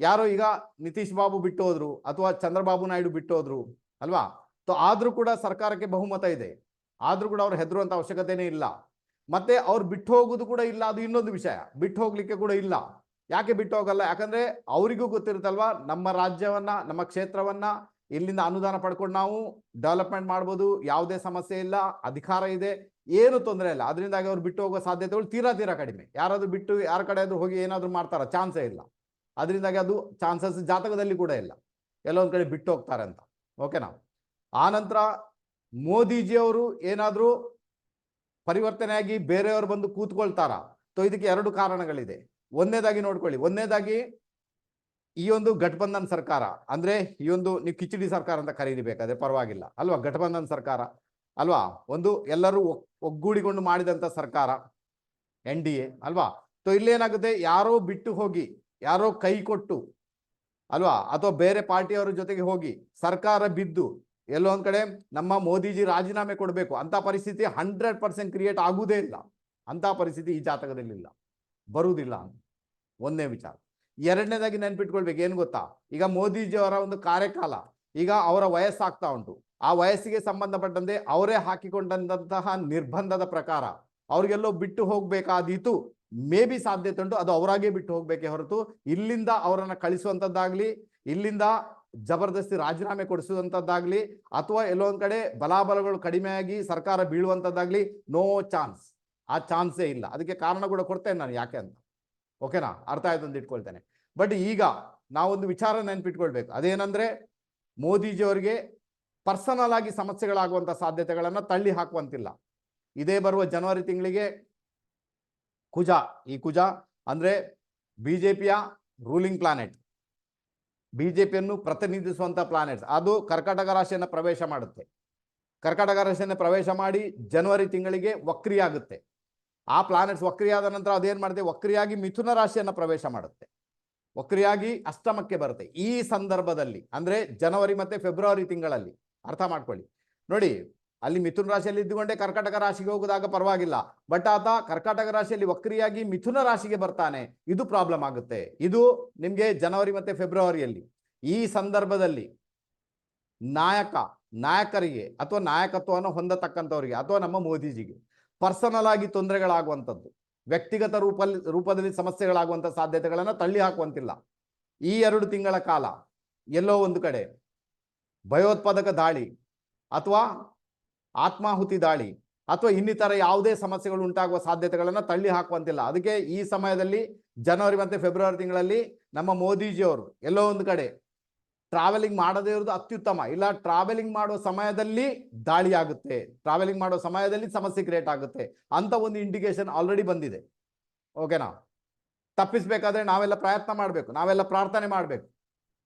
ಯಾರೋ ಈಗ ನಿತೀಶ್ ಬಾಬು ಬಿಟ್ಟು ಹೋದ್ರು ಅಥವಾ ಚಂದ್ರಬಾಬು ನಾಯ್ಡು ಬಿಟ್ಟು ಹೋದ್ರು ಅಲ್ವಾ? ಸೊ ಆದ್ರೂ ಕೂಡ ಸರ್ಕಾರಕ್ಕೆ ಬಹುಮತ ಇದೆ. ಆದ್ರೂ ಕೂಡ ಅವ್ರು ಹೆದರುವಂತ ಅವಶ್ಯಕತೆನೇ ಇಲ್ಲ. ಮತ್ತೆ ಅವ್ರು ಬಿಟ್ಟು ಹೋಗುದು ಕೂಡ ಇಲ್ಲ, ಅದು ಇನ್ನೊಂದು ವಿಷಯ. ಬಿಟ್ಟು ಹೋಗ್ಲಿಕ್ಕೆ ಕೂಡ ಇಲ್ಲ. ಯಾಕೆ ಬಿಟ್ಟು ಹೋಗಲ್ಲ ಯಾಕಂದ್ರೆ ಅವರಿಗೂ ಗೊತ್ತಿರುತ್ತಲ್ವಾ? ನಮ್ಮ ರಾಜ್ಯವನ್ನ, ನಮ್ಮ ಕ್ಷೇತ್ರವನ್ನ, ಇಲ್ಲಿಂದ ಅನುದಾನ ಪಡ್ಕೊಂಡು ನಾವು ಡೆವಲಪ್ಮೆಂಟ್ ಮಾಡ್ಬೋದು. ಯಾವುದೇ ಸಮಸ್ಯೆ ಇಲ್ಲ, ಅಧಿಕಾರ ಇದೆ. ಏನು ತೊಂದರೆ ಇಲ್ಲ. ಅದರಿಂದಾಗಿ ಅವ್ರು ಬಿಟ್ಟು ಹೋಗೋ ಸಾಧ್ಯತೆಗಳು ತೀರಾ ತೀರಾ ಕಡಿಮೆ. ಯಾರಾದ್ರೂ ಬಿಟ್ಟು, ಯಾರ ಕಡೆ ಆದ್ರೂ ಹೋಗಿ ಏನಾದ್ರೂ ಮಾಡ್ತಾರ? ಚಾನ್ಸೇ ಇಲ್ಲ. ಅದರಿಂದಾಗಿ ಅದು ಚಾನ್ಸಸ್ ಜಾತಕದಲ್ಲಿ ಕೂಡ ಇಲ್ಲ. ಎಲ್ಲೊಂದು ಕಡೆ ಬಿಟ್ಟು ಹೋಗ್ತಾರೆ ಅಂತ. ಓಕೆನಾ ಆನಂತರ ಮೋದಿಜಿಯವರು ಏನಾದರೂ ಪರಿವರ್ತನೆಯಾಗಿ ಬೇರೆಯವರು ಬಂದು ಕೂತ್ಕೊಳ್ತಾರ? ಸೊ ಇದಕ್ಕೆ ಎರಡು ಕಾರಣಗಳಿದೆ. ಒಂದನೇದಾಗಿ ನೋಡ್ಕೊಳ್ಳಿ. ಒಂದನೇದಾಗಿ ಈ ಒಂದು ಘಟಬಂಧನ್ ಸರ್ಕಾರ, ಅಂದ್ರೆ ಈ ಒಂದು ನೀವು ಕಿಚಡಿ ಸರ್ಕಾರ ಅಂತ ಕರೀಬೇಕಾದ್ರೆ ಪರವಾಗಿಲ್ಲ. ಅಲ್ವಾ? ಘಟಬಂಧನ್ ಸರ್ಕಾರ. ಅಲ್ವಾ? ಒಂದು ಎಲ್ಲರೂ ಒಗ್- ಒಗ್ಗೂಡಿಕೊಂಡು ಮಾಡಿದಂತ ಸರ್ಕಾರ, ಎನ್ ಡಿ ಎ. ಅಲ್ವಾ? ಸೊ ಇಲ್ಲೇನಾಗುತ್ತೆ? ಯಾರೋ ಬಿಟ್ಟು ಹೋಗಿ ಯಾರೋ ಕೈ ಕೊಟ್ಟು, ಅಲ್ವಾ? ಅಥವಾ ಬೇರೆ ಪಾರ್ಟಿಯವರ ಜೊತೆಗೆ ಹೋಗಿ ಸರ್ಕಾರ ಬಿದ್ದು, ಎಲ್ಲೋ ಒಂದ್ ಕಡೆ ನಮ್ಮ ಮೋದಿಜಿ ರಾಜೀನಾಮೆ ಕೊಡಬೇಕು ಅಂತ ಪರಿಸ್ಥಿತಿ ಹಂಡ್ರೆಡ್ ಪರ್ಸೆಂಟ್ ಕ್ರಿಯೇಟ್ ಆಗುವುದೇ ಇಲ್ಲ. ಅಂತ ಪರಿಸ್ಥಿತಿ ಈ ಜಾತಕದಲ್ಲಿ ಇಲ್ಲ. ಬರುವುದಿಲ್ಲ. ಒಂದನೇ ವಿಚಾರ. ಎರಡನೇದಾಗಿ ನೆನ್ಪಿಟ್ಕೊಳ್ಬೇಕು, ಏನು ಗೊತ್ತಾ? ಈಗ ಮೋದಿಜಿ ಅವರ ಒಂದು ಕಾರ್ಯಕಾಲ, ಈಗ ಅವರ ವಯಸ್ಸಾಗ್ತಾ ಉಂಟು. ಆ ವಯಸ್ಸಿಗೆ ಸಂಬಂಧಪಟ್ಟಂತೆ ಅವರೇ ಹಾಕಿಕೊಂಡಂತಹ ನಿರ್ಬಂಧದ ಪ್ರಕಾರ, ಅವ್ರಿಗೆಲ್ಲೋ ಬಿಟ್ಟು ಹೋಗ್ಬೇಕಾದೀತು. ಮೇ ಬಿ ಸಾಧ್ಯತೆ ಉಂಟು. ಅದು ಅವರಾಗೇ ಬಿಟ್ಟು ಹೋಗ್ಬೇಕೇ ಹೊರತು ಇಲ್ಲಿಂದ ಅವರನ್ನು ಕಳಿಸುವಂತದ್ದಾಗ್ಲಿ, ಇಲ್ಲಿಂದ ಜಬರ್ದಸ್ತಿ ರಾಜೀನಾಮೆ ಕೊಡಿಸುವಂತದ್ದಾಗ್ಲಿ, ಅಥವಾ ಎಲ್ಲೋ ಒಂದ್ ಕಡೆ ಬಲಾಬಲಗಳು ಕಡಿಮೆಯಾಗಿ ಸರ್ಕಾರ ಬೀಳುವಂತದ್ದಾಗ್ಲಿ ನೋ ಚಾನ್ಸ್ ಆ ಚಾನ್ಸೇ ಇಲ್ಲ. ಅದಕ್ಕೆ ಕಾರಣ ಕೂಡ ಕೊಡ್ತೇನೆ ನಾನು ಯಾಕೆ ಅಂತ. ಓಕೆನಾ ಅರ್ಥ ಆಯ್ತು ಅಂತ ಇಟ್ಕೊಳ್ತೇನೆ. ಬಟ್ ಈಗ ನಾವೊಂದು ವಿಚಾರ ನೆನ್ಪಿಟ್ಕೊಳ್ಬೇಕು. ಅದೇನಂದ್ರೆ ಮೋದಿಜಿ ಅವರಿಗೆ ಪರ್ಸನಲ್ ಆಗಿ ಸಮಸ್ಯೆಗಳಾಗುವಂತ ಸಾಧ್ಯತೆಗಳನ್ನು ತಳ್ಳಿ ಹಾಕುವಂತಿಲ್ಲ. ಇದೇ ಬರುವ ಜನವರಿ ತಿಂಗಳಿಗೆ ಕುಜ, ಈ ಕುಜ ಅಂದ್ರೆ ಬಿಜೆಪಿಯ ರೂಲಿಂಗ್ ಪ್ಲಾನೆಟ್ ಬಿಜೆಪಿಯನ್ನು ಪ್ರತಿನಿಧಿಸುವಂತ ಪ್ಲಾನೆಟ್ ಅದು ಕರ್ಕಾಟಕ ರಾಶಿಯನ್ನು ಪ್ರವೇಶ ಮಾಡುತ್ತೆ. ಕರ್ಕಾಟಕ ರಾಶಿಯನ್ನು ಪ್ರವೇಶ ಮಾಡಿ ಜನವರಿ ತಿಂಗಳಿಗೆ ವಕ್ರಿಯಾಗುತ್ತೆ. ಆ ಪ್ಲಾನೆಟ್ಸ್ ವಕ್ರಿಯಾದ ನಂತರ ಅದೇನ್ ಮಾಡುತ್ತೆ? ವಕ್ರಿಯಾಗಿ ಮಿಥುನ ರಾಶಿಯನ್ನು ಪ್ರವೇಶ ಮಾಡುತ್ತೆ. ವಕ್ರಿಯಾಗಿ ಅಷ್ಟಮಕ್ಕೆ ಬರುತ್ತೆ. ಈ ಸಂದರ್ಭದಲ್ಲಿ ಅಂದ್ರೆ ಜನವರಿ ಮತ್ತೆ ಫೆಬ್ರವರಿ ತಿಂಗಳಲ್ಲಿ. ಅರ್ಥ ಮಾಡ್ಕೊಳ್ಳಿ. ನೋಡಿ ಅಲ್ಲಿ ಮಿಥುನ ರಾಶಿಯಲ್ಲಿ ಇದ್ದುಕೊಂಡೇ ಕರ್ಕಾಟಕ ರಾಶಿಗೆ ಹೋಗುದಾಗ ಪರವಾಗಿಲ್ಲ. ಬಟ್ ಆತ ಕರ್ಕಾಟಕ ರಾಶಿಯಲ್ಲಿ ವಕ್ರಿಯಾಗಿ ಮಿಥುನ ರಾಶಿಗೆ ಬರ್ತಾನೆ. ಇದು ಪ್ರಾಬ್ಲಮ್ ಆಗುತ್ತೆ. ಇದು ನಿಮ್ಗೆ ಜನವರಿ ಮತ್ತೆ ಫೆಬ್ರವರಿಯಲ್ಲಿ ಈ ಸಂದರ್ಭದಲ್ಲಿ ನಾಯಕ, ನಾಯಕರಿಗೆ ಅಥವಾ ನಾಯಕತ್ವವನ್ನು ಹೊಂದತಕ್ಕಂಥವ್ರಿಗೆ ಅಥವಾ ನಮ್ಮ ಮೋದಿಜಿಗೆ ಪರ್ಸನಲ್ ಆಗಿ ತೊಂದರೆಗಳಾಗುವಂಥದ್ದು, ವ್ಯಕ್ತಿಗತ ರೂಪಲ್ಲಿ ರೂಪದಲ್ಲಿ ಸಮಸ್ಯೆಗಳಾಗುವಂಥ ಸಾಧ್ಯತೆಗಳನ್ನು ತಳ್ಳಿ ಹಾಕುವಂತಿಲ್ಲ. ಈ ಎರಡು ತಿಂಗಳ ಕಾಲ ಎಲ್ಲೋ ಒಂದು ಕಡೆ ಭಯೋತ್ಪಾದಕ ದಾಳಿ ಅಥವಾ ಆತ್ಮಾಹುತಿ ದಾಳಿ ಅಥವಾ ಇನ್ನಿತರ ಯಾವುದೇ ಸಮಸ್ಯೆಗಳು ಉಂಟಾಗುವ ಸಾಧ್ಯತೆಗಳನ್ನು ತಳ್ಳಿ ಹಾಕುವಂತಿಲ್ಲ. ಅದಕ್ಕೆ ಈ ಸಮಯದಲ್ಲಿ ಜನವರಿ ಮತ್ತೆ ಫೆಬ್ರವರಿ ತಿಂಗಳಲ್ಲಿ ನಮ್ಮ ಮೋದಿಜಿಯವರು ಎಲ್ಲೋ ಒಂದು ಕಡೆ ಟ್ರಾವೆಲಿಂಗ್ ಮಾಡದೇ ಇರೋದು ಅತ್ಯುತ್ತಮ. ಇಲ್ಲ ಟ್ರಾವೆಲಿಂಗ್ ಮಾಡುವ ಸಮಯದಲ್ಲಿ ದಾಳಿ ಆಗುತ್ತೆ. ಟ್ರಾವೆಲಿಂಗ್ ಮಾಡುವ ಸಮಯದಲ್ಲಿ ಸಮಸ್ಯೆ ಕ್ರಿಯೇಟ್ ಆಗುತ್ತೆ ಅಂತ ಒಂದು ಇಂಡಿಕೇಶನ್ ಆಲ್ರೆಡಿ ಬಂದಿದೆ. ಓಕೆನಾ ತಪ್ಪಿಸ್ಬೇಕಾದ್ರೆ ನಾವೆಲ್ಲ ಪ್ರಯತ್ನ ಮಾಡಬೇಕು. ನಾವೆಲ್ಲ ಪ್ರಾರ್ಥನೆ ಮಾಡಬೇಕು.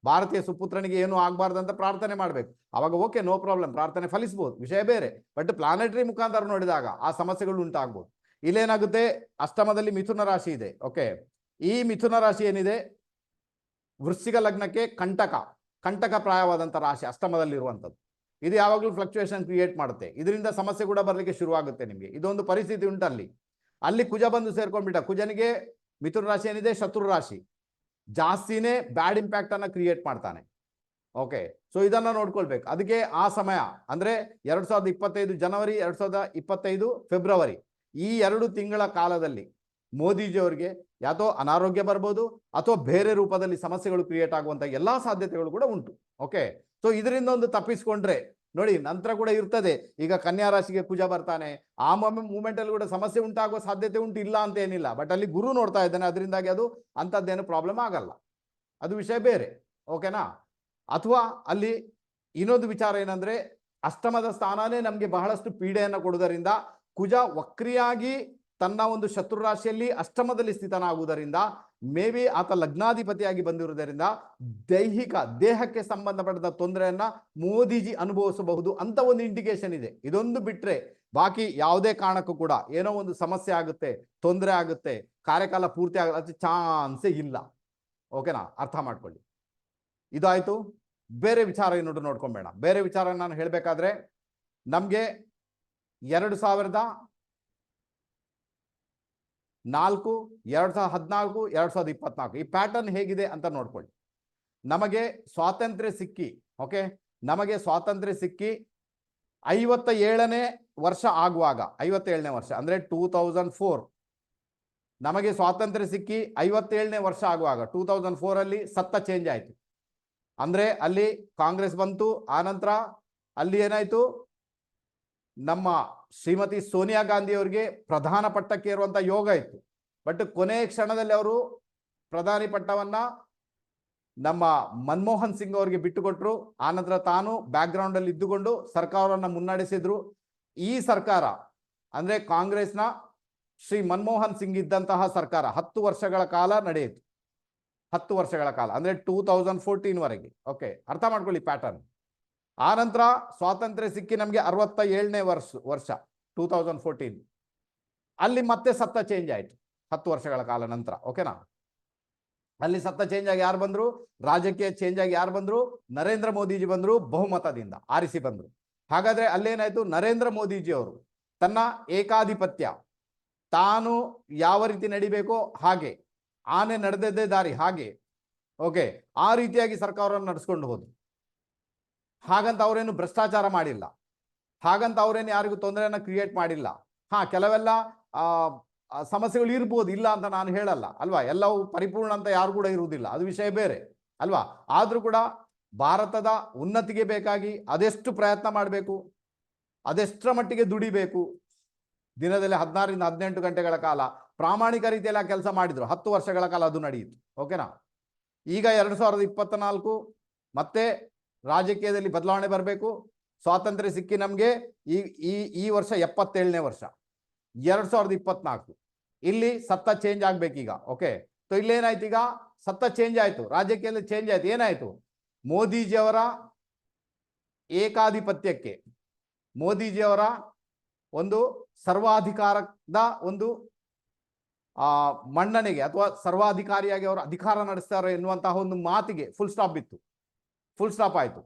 ಭಾರತೀಯ ಸುಪುತ್ರನಿಗೆ ಏನು ಅಂತ ಪ್ರಾರ್ಥನೆ ಮಾಡಬೇಕು. ಅವಾಗ ಓಕೆ ನೋ ಪ್ರಾಬ್ಲಮ್ ಪ್ರಾರ್ಥನೆ ಫಲಿಸ್ಬೋದು. ವಿಷಯ ಬೇರೆ. ಬಟ್ ಪ್ಲಾನೆಟರಿ ಮುಖಾಂತರ ನೋಡಿದಾಗ ಆ ಸಮಸ್ಯೆಗಳು ಉಂಟಾಗ್ಬೋದು. ಇಲ್ಲೇನಾಗುತ್ತೆ? ಅಷ್ಟಮದಲ್ಲಿ ಮಿಥುನ ರಾಶಿ ಇದೆ. ಓಕೆ ಈ ಮಿಥುನ ರಾಶಿ ಏನಿದೆ? ವೃಶ್ಚಿಕ ಲಗ್ನಕ್ಕೆ ಕಂಟಕ. ಕಂಟಕ ಪ್ರಾಯವಾದಂಥ ರಾಶಿ ಅಷ್ಟಮದಲ್ಲಿ ಅಷ್ಟಮದಲ್ಲಿರುವಂಥದ್ದು. ಇದು ಯಾವಾಗಲೂ ಫ್ಲಕ್ಚುಯೇಷನ್ ಕ್ರಿಯೇಟ್ ಮಾಡುತ್ತೆ. ಇದರಿಂದ ಸಮಸ್ಯೆ ಕೂಡ ಬರಲಿಕ್ಕೆ ಶುರುವಾಗುತ್ತೆ ನಿಮಗೆ. ಇದೊಂದು ಪರಿಸ್ಥಿತಿ ಉಂಟು ಅಲ್ಲಿ ಅಲ್ಲಿ ಕುಜ ಬಂದು ಸೇರ್ಕೊಂಡ್ಬಿಟ್ಟ. ಕುಜನಿಗೆ ಮಿಥುನ ರಾಶಿ ಏನಿದೆ? ಶತ್ರು ರಾಶಿ. ಜಾಸ್ತಿನೇ ಬ್ಯಾಡ್ ಇಂಪ್ಯಾಕ್ಟ್ ಅನ್ನ ಕ್ರಿಯೇಟ್ ಮಾಡ್ತಾನೆ. ಓಕೆ ಸೊ ಇದನ್ನ ನೋಡ್ಕೊಳ್ಬೇಕು. ಅದಕ್ಕೆ ಆ ಸಮಯ, ಅಂದ್ರೆ ಎರಡ್ ಸಾವಿರದ ಇಪ್ಪತ್ತೈದು ಜನವರಿ, ಎರಡ್ ಸಾವಿರದ ಇಪ್ಪತ್ತೈದು ಫೆಬ್ರವರಿ, ಈ ಎರಡು ತಿಂಗಳ ಕಾಲದಲ್ಲಿ ಮೋದಿಜಿ ಅವರಿಗೆ ಯಾತೋ ಅನಾರೋಗ್ಯ ಬರ್ಬೋದು, ಅಥವಾ ಬೇರೆ ರೂಪದಲ್ಲಿ ಸಮಸ್ಯೆಗಳು ಕ್ರಿಯೇಟ್ ಆಗುವಂತ ಎಲ್ಲಾ ಸಾಧ್ಯತೆಗಳು ಕೂಡ ಉಂಟು. ಓಕೆ ಸೊ ಇದರಿಂದ ಒಂದು ತಪ್ಪಿಸ್ಕೊಂಡ್ರೆ ನೋಡಿ ನಂತರ ಕೂಡ ಇರ್ತದೆ. ಈಗ ಕನ್ಯಾ ರಾಶಿಗೆ ಕುಜ ಬರ್ತಾನೆ. ಆ ಮೂಮೆಂಟ್ ಅಲ್ಲಿ ಕೂಡ ಸಮಸ್ಯೆ ಉಂಟಾಗುವ ಸಾಧ್ಯತೆ ಉಂಟು, ಇಲ್ಲ ಅಂತ ಏನಿಲ್ಲ. ಬಟ್ ಅಲ್ಲಿ ಗುರು ನೋಡ್ತಾ ಇದ್ದಾನೆ, ಅದರಿಂದಾಗಿ ಅದು ಅಂಥದ್ದೇನು ಪ್ರಾಬ್ಲಮ್ ಆಗಲ್ಲ. ಅದು ವಿಷಯ ಬೇರೆ. ಓಕೆನಾ ಅಥವಾ ಅಲ್ಲಿ ಇನ್ನೊಂದು ವಿಚಾರ ಏನಂದ್ರೆ, ಅಷ್ಟಮದ ಸ್ಥಾನನೇ ನಮಗೆ ಬಹಳಷ್ಟು ಪೀಡೆಯನ್ನು ಕೊಡುವುದರಿಂದ, ಕುಜ ವಕ್ರಿಯಾಗಿ ತನ್ನ ಒಂದು ಶತ್ರು ರಾಶಿಯಲ್ಲಿ ಅಷ್ಟಮದಲ್ಲಿ ಸ್ಥಿತನಾಗುವುದರಿಂದ ಮೇ ಬಿ ಆತ ಲಗ್ನಾಧಿಪತಿಯಾಗಿ ಬಂದಿರುವುದರಿಂದ ದೈಹಿಕ, ದೇಹಕ್ಕೆ ಸಂಬಂಧಪಟ್ಟ ತೊಂದರೆಯನ್ನ ಮೋದಿಜಿ ಅನುಭವಿಸಬಹುದು ಅಂತ ಒಂದು ಇಂಡಿಕೇಶನ್ ಇದೆ. ಇದೊಂದು ಬಿಟ್ರೆ ಬಾಕಿ ಯಾವುದೇ ಕಾರಣಕ್ಕೂ ಕೂಡ ಏನೋ ಒಂದು ಸಮಸ್ಯೆ ಆಗುತ್ತೆ, ತೊಂದರೆ ಆಗುತ್ತೆ, ಕಾರ್ಯಕಾಲ ಪೂರ್ತಿ ಆಗಲ್ಲ ಚಾನ್ಸೇ ಇಲ್ಲ. ಓಕೆನಾ ಅರ್ಥ ಮಾಡ್ಕೊಳ್ಳಿ. ಇದಾಯ್ತು? ಬೇರೆ ವಿಚಾರ ಏನೋ ನೋಡ್ಕೊಂಬೇಡ. ಬೇರೆ ವಿಚಾರ ನಾನು ಹೇಳಬೇಕಾದ್ರೆ ನಮಗೆ ಎರಡು ಸಾವಿರದ ನಾಲ್ಕು, ಎರಡು ಸಾವಿರದ ಹದಿನಾಲ್ಕು, ಎರಡು ಸಾವಿರದ ಇಪ್ಪತ್ನಾಲ್ಕು. ಈ ಪ್ಯಾಟರ್ನ್ ಹೇಗಿದೆ ಅಂತ ನೋಡ್ಕೊಳ್ಳಿ. ನಮಗೆ ಸ್ವಾತಂತ್ರ್ಯ ಸಿಕ್ಕಿ ಓಕೆ ನಮಗೆ ಸ್ವಾತಂತ್ರ್ಯ ಸಿಕ್ಕಿ ಐವತ್ತ ಏಳನೇ ವರ್ಷ ಆಗುವಾಗ, ಐವತ್ತೇಳನೇ ವರ್ಷ, ಅಂದ್ರೆ ಟೂ ತೌಸಂಡ್ ಫೋರ್ ನಮಗೆ ಸ್ವಾತಂತ್ರ್ಯ ಸಿಕ್ಕಿ ಐವತ್ತೇಳನೇ ವರ್ಷ ಆಗುವಾಗ ಟೂ ತೌಸಂಡ್ ಫೋರ್ ಅಲ್ಲಿ ಸತ್ತ ಚೇಂಜ್ ಆಯ್ತು. ಅಂದ್ರೆ ಅಲ್ಲಿ ಕಾಂಗ್ರೆಸ್ ಬಂತು, ಆನಂತರ ಅಲ್ಲಿ ಏನಾಯ್ತು? ನಮ್ಮ ಶ್ರೀಮತಿ ಸೋನಿಯಾ ಗಾಂಧಿ ಅವರಿಗೆ ಪ್ರಧಾನ ಪಟ್ಟಕ್ಕೆ ಇರುವಂತ ಯೋಗ ಇತ್ತು. ಬಟ್ ಕೊನೆಯ ಕ್ಷಣದಲ್ಲಿ ಅವರು ಪ್ರಧಾನಿ ಪಟ್ಟವನ್ನ ನಮ್ಮ ಮನಮೋಹನ್ ಸಿಂಗ್ ಅವರಿಗೆ ಬಿಟ್ಟುಕೊಟ್ರು. ಆನಂತರ ತಾನು ಬ್ಯಾಕ್ಗ್ರೌಂಡ್ ಅಲ್ಲಿ ಇದ್ದುಕೊಂಡು ಸರ್ಕಾರವನ್ನ ಮುನ್ನಡೆಸಿದ್ರು. ಈ ಸರ್ಕಾರ ಅಂದ್ರೆ ಕಾಂಗ್ರೆಸ್ನ ಶ್ರೀ ಮನಮೋಹನ್ ಸಿಂಗ್ ಇದ್ದಂತಹ ಸರ್ಕಾರ ಹತ್ತು ವರ್ಷಗಳ ಕಾಲ ನಡೆಯಿತು. ಹತ್ತು ವರ್ಷಗಳ ಕಾಲ ಅಂದ್ರೆ ಟೂ ತೌಸಂಡ್ ಫೋರ್ಟೀನ್ ವರೆಗೆ. ಓಕೆ ಅರ್ಥ ಮಾಡ್ಕೊಳ್ಳಿ ಪ್ಯಾಟರ್ನ್ ಆ ನಂತರ ಸ್ವಾತಂತ್ರ್ಯ ಸಿಕ್ಕಿ ನಮಗೆ ಅರವತ್ತ ಏಳನೇ ವರ್ಷ ವರ್ಷ ಟೂ ತೌಸಂಡ್ ಫೋರ್ಟೀನ್ ಅಲ್ಲಿ ಮತ್ತೆ ಸತ್ತ ಚೇಂಜ್ ಆಯ್ತು, ಹತ್ತು ವರ್ಷಗಳ ಕಾಲ ನಂತರ ಓಕೆನಾ ಅಲ್ಲಿ ಸತ್ತ ಚೇಂಜ್ ಆಗಿ ಯಾರು ಬಂದ್ರು? ರಾಜಕೀಯ ಚೇಂಜ್ ಆಗಿ ಯಾರು ಬಂದ್ರು? ನರೇಂದ್ರ ಮೋದಿಜಿ ಬಂದ್ರು, ಬಹುಮತದಿಂದ ಆರಿಸಿ ಬಂದ್ರು. ಹಾಗಾದ್ರೆ ಅಲ್ಲೇನಾಯ್ತು? ನರೇಂದ್ರ ಮೋದಿಜಿ ಅವರು ತನ್ನ ಏಕಾಧಿಪತ್ಯ ತಾನು ಯಾವ ರೀತಿ ನಡಿಬೇಕೋ ಹಾಗೆ, ಆನೆ ನಡೆದದ್ದೇ ದಾರಿ ಹಾಗೆ ಓಕೆ ಆ ರೀತಿಯಾಗಿ ಸರ್ಕಾರವನ್ನು ನಡೆಸ್ಕೊಂಡು ಹೋದ್ರು. ಹಾಗಂತ ಅವರೇನು ಭ್ರಷ್ಟಾಚಾರ ಮಾಡಿಲ್ಲ. ಹಾಗಂತ ಅವರೇನು ಯಾರಿಗೂ ತೊಂದರೆಯನ್ನು ಕ್ರಿಯೇಟ್ ಮಾಡಿಲ್ಲ. ಹಾ, ಕೆಲವೆಲ್ಲ ಸಮಸ್ಯೆಗಳು ಇರ್ಬೋದು, ಇಲ್ಲ ಅಂತ ನಾನು ಹೇಳಲ್ಲ, ಅಲ್ವಾ? ಎಲ್ಲವೂ ಪರಿಪೂರ್ಣ ಅಂತ ಯಾರು ಕೂಡ ಇರುವುದಿಲ್ಲ, ಅದು ವಿಷಯ ಬೇರೆ, ಅಲ್ವಾ? ಆದರೂ ಕೂಡ ಭಾರತದ ಉನ್ನತಿಗೆ ಬೇಕಾಗಿ ಅದೆಷ್ಟು ಪ್ರಯತ್ನ ಮಾಡಬೇಕು, ಅದೆಷ್ಟರ ಮಟ್ಟಿಗೆ ದುಡಿಬೇಕು, ದಿನದಲ್ಲಿ ಹದಿನಾರರಿಂದ ಹದಿನೆಂಟು ಗಂಟೆಗಳ ಕಾಲ ಪ್ರಾಮಾಣಿಕ ರೀತಿಯಲ್ಲಿ ಆ ಕೆಲಸ ಮಾಡಿದರು, ಹತ್ತು ವರ್ಷಗಳ ಕಾಲ ಅದು ನಡೆಯಿತು ಓಕೆನಾ ಈಗ ಎರಡು ಸಾವಿರದ ಇಪ್ಪತ್ತ ನಾಲ್ಕು ಮತ್ತೆ ರಾಜಕೀಯದಲ್ಲಿ ಬದಲಾವಣೆ ಬರಬೇಕು. ಸ್ವಾತಂತ್ರ್ಯ ಸಿಕ್ಕಿ ನಮಗೆ ಈ ಈ ಈ ವರ್ಷ ಎಪ್ಪತ್ತೇಳನೇ ವರ್ಷ. ಎರಡ್ ಸಾವಿರದ ಇಪ್ಪತ್ನಾಲ್ಕು. ಇಲ್ಲಿ ಸತ್ತ ಚೇಂಜ್ ಆಗ್ಬೇಕೀಗ ಓಕೆ ಸೊ ಇಲ್ಲೇನಾಯ್ತು ಈಗ? ಸತ್ತ ಚೇಂಜ್ ಆಯ್ತು. ರಾಜಕೀಯದಲ್ಲಿ ಚೇಂಜ್ ಆಯ್ತು. ಏನಾಯ್ತು? ಮೋದಿಜಿಯವರ ಏಕಾಧಿಪತ್ಯಕ್ಕೆ, ಮೋದಿಜಿಯವರ ಒಂದು ಸರ್ವಾಧಿಕಾರದ ಒಂದು, ಆ, ಮನ್ನಣೆಗೆ ಅಥವಾ ಸರ್ವಾಧಿಕಾರಿಯಾಗಿ ಅವರು ಅಧಿಕಾರ ನಡೆಸ್ತಾರೆ ಎನ್ನುವಂತಹ ಒಂದು ಮಾತಿಗೆ ಫುಲ್ ಸ್ಟಾಪ್ ಬಿತ್ತು. ಫುಲ್ ಸ್ಟಾಪ್ ಆಯಿತು.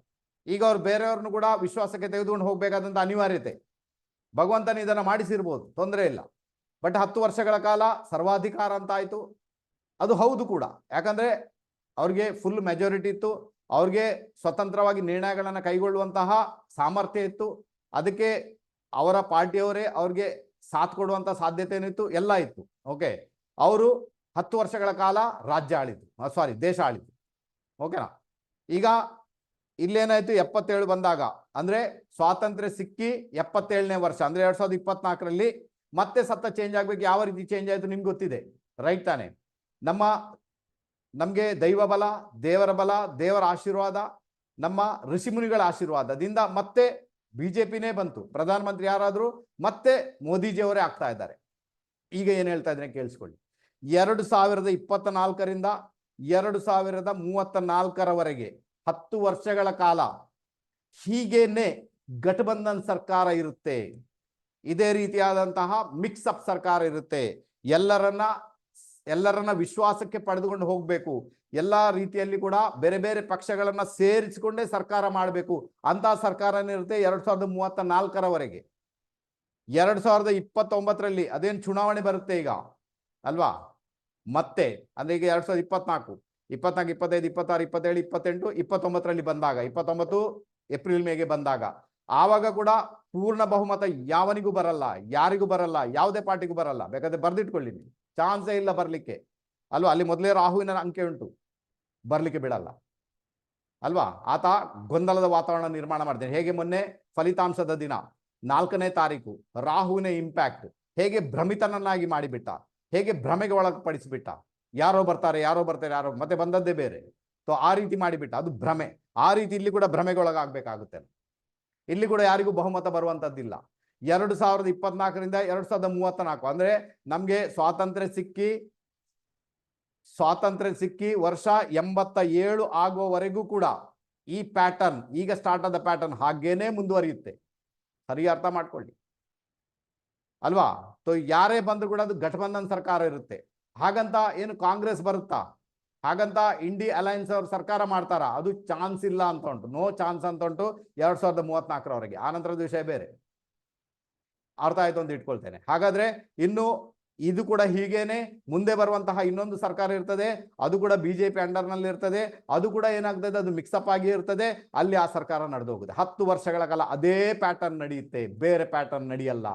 ಈಗ ಅವ್ರು ಬೇರೆಯವ್ರನ್ನು ಕೂಡ ವಿಶ್ವಾಸಕ್ಕೆ ತೆಗೆದುಕೊಂಡು ಹೋಗಬೇಕಾದಂಥ ಅನಿವಾರ್ಯತೆ. ಭಗವಂತನ ಇದನ್ನು ಮಾಡಿಸಿರ್ಬೋದು, ತೊಂದರೆ ಇಲ್ಲ. ಬಟ್ ಹತ್ತು ವರ್ಷಗಳ ಕಾಲ ಸರ್ವಾಧಿಕಾರ ಅಂತ ಆಯಿತು. ಅದು ಹೌದು ಕೂಡ. ಯಾಕಂದ್ರೆ ಅವ್ರಿಗೆ ಫುಲ್ ಮೆಜಾರಿಟಿ ಇತ್ತು. ಅವ್ರಿಗೆ ಸ್ವತಂತ್ರವಾಗಿ ನಿರ್ಣಯಗಳನ್ನ ಕೈಗೊಳ್ಳುವಂತಹ ಸಾಮರ್ಥ್ಯ ಇತ್ತು. ಅದಕ್ಕೆ ಅವರ ಪಾರ್ಟಿಯವರೇ ಅವ್ರಿಗೆ ಸಾಥ್ ಕೊಡುವಂತ ಸಾಧ್ಯತೆ ಏನಿತ್ತು ಎಲ್ಲ ಇತ್ತು. ಓಕೆ ಅವರು ಹತ್ತು ವರ್ಷಗಳ ಕಾಲ ರಾಜ್ಯ ಆಳಿದ್ರು. ಸಾರಿ ದೇಶ ಆಳಿದ್ರು. ಓಕೆನಾ ಈಗ ಇಲ್ಲೇನಾಯ್ತು ಎಪ್ಪತ್ತೇಳು ಬಂದಾಗ? ಅಂದ್ರೆ ಸ್ವಾತಂತ್ರ್ಯ ಸಿಕ್ಕಿ ಎಪ್ಪತ್ತೇಳನೇ ವರ್ಷ, ಅಂದ್ರೆ ಎರಡ್ ಸಾವಿರದ ಇಪ್ಪತ್ನಾಲ್ಕರಲ್ಲಿ ಮತ್ತೆ ಸತ್ತ ಚೇಂಜ್ ಆಗ್ಬೇಕು. ಯಾವ ರೀತಿ ಚೇಂಜ್ ಆಯ್ತು ನಿಮ್ಗೆ ಗೊತ್ತಿದೆ? ರೈಟ್ ತಾನೆ. ನಮ್ಮ, ನಮ್ಗೆ ದೈವ ಬಲ, ದೇವರ ಬಲ, ದೇವರ ಆಶೀರ್ವಾದ, ನಮ್ಮ ಋಷಿಮುನಿಗಳ ಆಶೀರ್ವಾದದಿಂದ ಮತ್ತೆ ಬಿಜೆಪಿನೇ ಬಂತು. ಪ್ರಧಾನಮಂತ್ರಿ ಯಾರಾದರೂ ಮತ್ತೆ ಮೋದಿಜಿಯವರೇ ಆಗ್ತಾ ಇದ್ದಾರೆ. ಈಗ ಏನು ಹೇಳ್ತಾ ಇದ್ರೆ ಕೇಳಿಸ್ಕೊಳ್ಳಿ. ಎರಡು ಸಾವಿರದ ಇಪ್ಪತ್ತ ನಾಲ್ಕರಿಂದ ಎರಡು ಸಾವಿರದ ಮೂವತ್ತ ನಾಲ್ಕರವರೆಗೆ ಹತ್ತು ವರ್ಷಗಳ ಕಾಲ ಹೀಗೇನೆ ಗಠಬಂಧನ್ ಸರ್ಕಾರ ಇರುತ್ತೆ. ಇದೇ ರೀತಿಯಾದಂತಹ ಮಿಕ್ಸ್ ಅಪ್ ಸರ್ಕಾರ ಇರುತ್ತೆ. ಎಲ್ಲರನ್ನ ಎಲ್ಲರನ್ನ ವಿಶ್ವಾಸಕ್ಕೆ ಪಡೆದುಕೊಂಡು ಹೋಗಬೇಕು. ಎಲ್ಲ ರೀತಿಯಲ್ಲಿ ಕೂಡ ಬೇರೆ ಬೇರೆ ಪಕ್ಷಗಳನ್ನ ಸೇರಿಸಿಕೊಂಡೇ ಸರ್ಕಾರ ಮಾಡಬೇಕು. ಅಂತ ಸರ್ಕಾರ ಇರುತ್ತೆ ಎರಡ್ ಸಾವಿರದ ಮೂವತ್ತ ನಾಲ್ಕರವರೆಗೆ. ಎರಡ್ ಸಾವಿರದ ಇಪ್ಪತ್ತೊಂಬತ್ತರಲ್ಲಿ ಅದೇನು ಚುನಾವಣೆ ಬರುತ್ತೆ ಈಗ? ಅಲ್ವಾ? ಮತ್ತೆ ಅಂದ್ರೆ ಈಗ ಎರಡ್ ಸಾವಿರದ ಇಪ್ಪತ್ನಾಲ್ಕು. ಇಪ್ಪತ್ನಾಲ್ಕು, ಇಪ್ಪತ್ತೈದು, ಇಪ್ಪತ್ತಾರು, ಇಪ್ಪತ್ತೇಳು, ಇಪ್ಪತ್ತೆಂಟು, ಇಪ್ಪತ್ತೊಂಬತ್ತರಲ್ಲಿ ಬಂದಾಗ, ಇಪ್ಪತ್ತೊಂಬತ್ತು ಏಪ್ರಿಲ್ ಮೇಗೆ ಬಂದಾಗ, ಆವಾಗ ಕೂಡ ಪೂರ್ಣ ಬಹುಮತ ಯಾವನಿಗೂ ಬರಲ್ಲ, ಯಾರಿಗೂ ಬರಲ್ಲ, ಯಾವುದೇ ಪಾರ್ಟಿಗೂ ಬರಲ್ಲ. ಬೇಕಾದ್ರೆ ಬರ್ದಿಟ್ಕೊಳ್ಳಿ ನೀವು ಚಾನ್ಸೇ ಇಲ್ಲ ಬರಲಿಕ್ಕೆ. ಅಲ್ವಾ? ಅಲ್ಲಿ ಮೊದಲೇ ರಾಹುವಿನ ಅಂಕೆ ಉಂಟು. ಬರಲಿಕ್ಕೆ ಬಿಡಲ್ಲ. ಅಲ್ವಾ? ಆತ ಗೊಂದಲದ ವಾತಾವರಣ ನಿರ್ಮಾಣ ಮಾಡ್ತೇನೆ ಹೇಗೆ ಮೊನ್ನೆ ಫಲಿತಾಂಶದ ದಿನ? ನಾಲ್ಕನೇ ತಾರೀಕು, ರಾಹುವಿನ ಇಂಪ್ಯಾಕ್ಟ್ ಹೇಗೆ ಭ್ರಮಿತನನ್ನಾಗಿ ಮಾಡಿಬಿಟ್ಟ? ಹೇಗೆ ಭ್ರಮೆಗೆ ಒಳಪಡಿಸಿಬಿಟ್ಟ? ಯಾರೋ ಬರ್ತಾರೆ ಯಾರೋ ಬರ್ತಾರೆ, ಯಾರೋ ಮತ್ತೆ ಬಂದದ್ದೇ ಬೇರೆ. ಸೊ ಆ ರೀತಿ ಮಾಡಿಬಿಟ್ಟ. ಅದು ಭ್ರಮೆ. ಆ ರೀತಿ ಇಲ್ಲಿ ಕೂಡ ಭ್ರಮೆಗೊಳಗಾಗಬೇಕಾಗುತ್ತೆ. ಇಲ್ಲಿ ಕೂಡ ಯಾರಿಗೂ ಬಹುಮತ ಬರುವಂತದ್ದಿಲ್ಲ ಎರಡು ಸಾವಿರದ ಇಪ್ಪತ್ನಾಲ್ಕರಿಂದ ಎರಡು ಸಾವಿರದ ಮೂವತ್ತ ನಾಲ್ಕು ಅಂದ್ರೆ ನಮ್ಗೆ ಸ್ವಾತಂತ್ರ್ಯ ಸಿಕ್ಕಿ ಸ್ವಾತಂತ್ರ್ಯ ಸಿಕ್ಕಿ ವರ್ಷ ಎಂಬತ್ತ ಏಳು ಆಗುವವರೆಗೂ ಕೂಡ ಈ ಪ್ಯಾಟರ್ನ್ ಈಗ ಸ್ಟಾರ್ಟ್ ಆದ ಪ್ಯಾಟರ್ನ್ ಹಾಗೇನೆ ಮುಂದುವರಿಯುತ್ತೆ. ಸರಿ ಅರ್ಥ ಮಾಡ್ಕೊಳ್ಳಿ. ಅಲ್ವಾ? ಸೊ ಯಾರೇ ಬಂದ್ರು ಕೂಡ ಅದು ಘಟಬಂಧನ್ ಸರ್ಕಾರ ಇರುತ್ತೆ. ಹಾಗಂತ ಏನು ಕಾಂಗ್ರೆಸ್ ಬರುತ್ತಾ? ಹಾಗಂತ ಇಂಡಿ ಅಲಯನ್ಸ್ ಅವ್ರ ಸರ್ಕಾರ ಮಾಡ್ತಾರ? ಅದು ಚಾನ್ಸ್ ಇಲ್ಲ ಅಂತ ಉಂಟು ನೋ ಚಾನ್ಸ್ ಅಂತ ಉಂಟು ಎರಡ್ ಸಾವಿರದ ಮೂವತ್ನಾಲ್ಕರವರೆಗೆ. ಆ ನಂತರದ ವಿಷಯ ಬೇರೆ. ಅರ್ಥ ಆಯ್ತು ಅಂತ ಇಟ್ಕೊಳ್ತೇನೆ. ಹಾಗಾದ್ರೆ ಇನ್ನು ಇದು ಕೂಡ ಹೀಗೇನೆ ಮುಂದೆ ಬರುವಂತಹ ಇನ್ನೊಂದು ಸರ್ಕಾರ ಇರ್ತದೆ. ಅದು ಕೂಡ ಬಿಜೆಪಿ ಅಂಡರ್ನಲ್ಲಿ ಇರ್ತದೆ. ಅದು ಕೂಡ ಏನಾಗ್ತದೆ? ಅದು ಮಿಕ್ಸಪ್ ಆಗಿ ಇರ್ತದೆ. ಅಲ್ಲಿ ಆ ಸರ್ಕಾರ ನಡೆದು ಹೋಗುತ್ತೆ ಹತ್ತು ವರ್ಷಗಳ ಕಾಲ ಅದೇ ಪ್ಯಾಟರ್ನ್ ನಡೆಯುತ್ತೆ. ಬೇರೆ ಪ್ಯಾಟರ್ನ್ ನಡೆಯಲ್ಲ.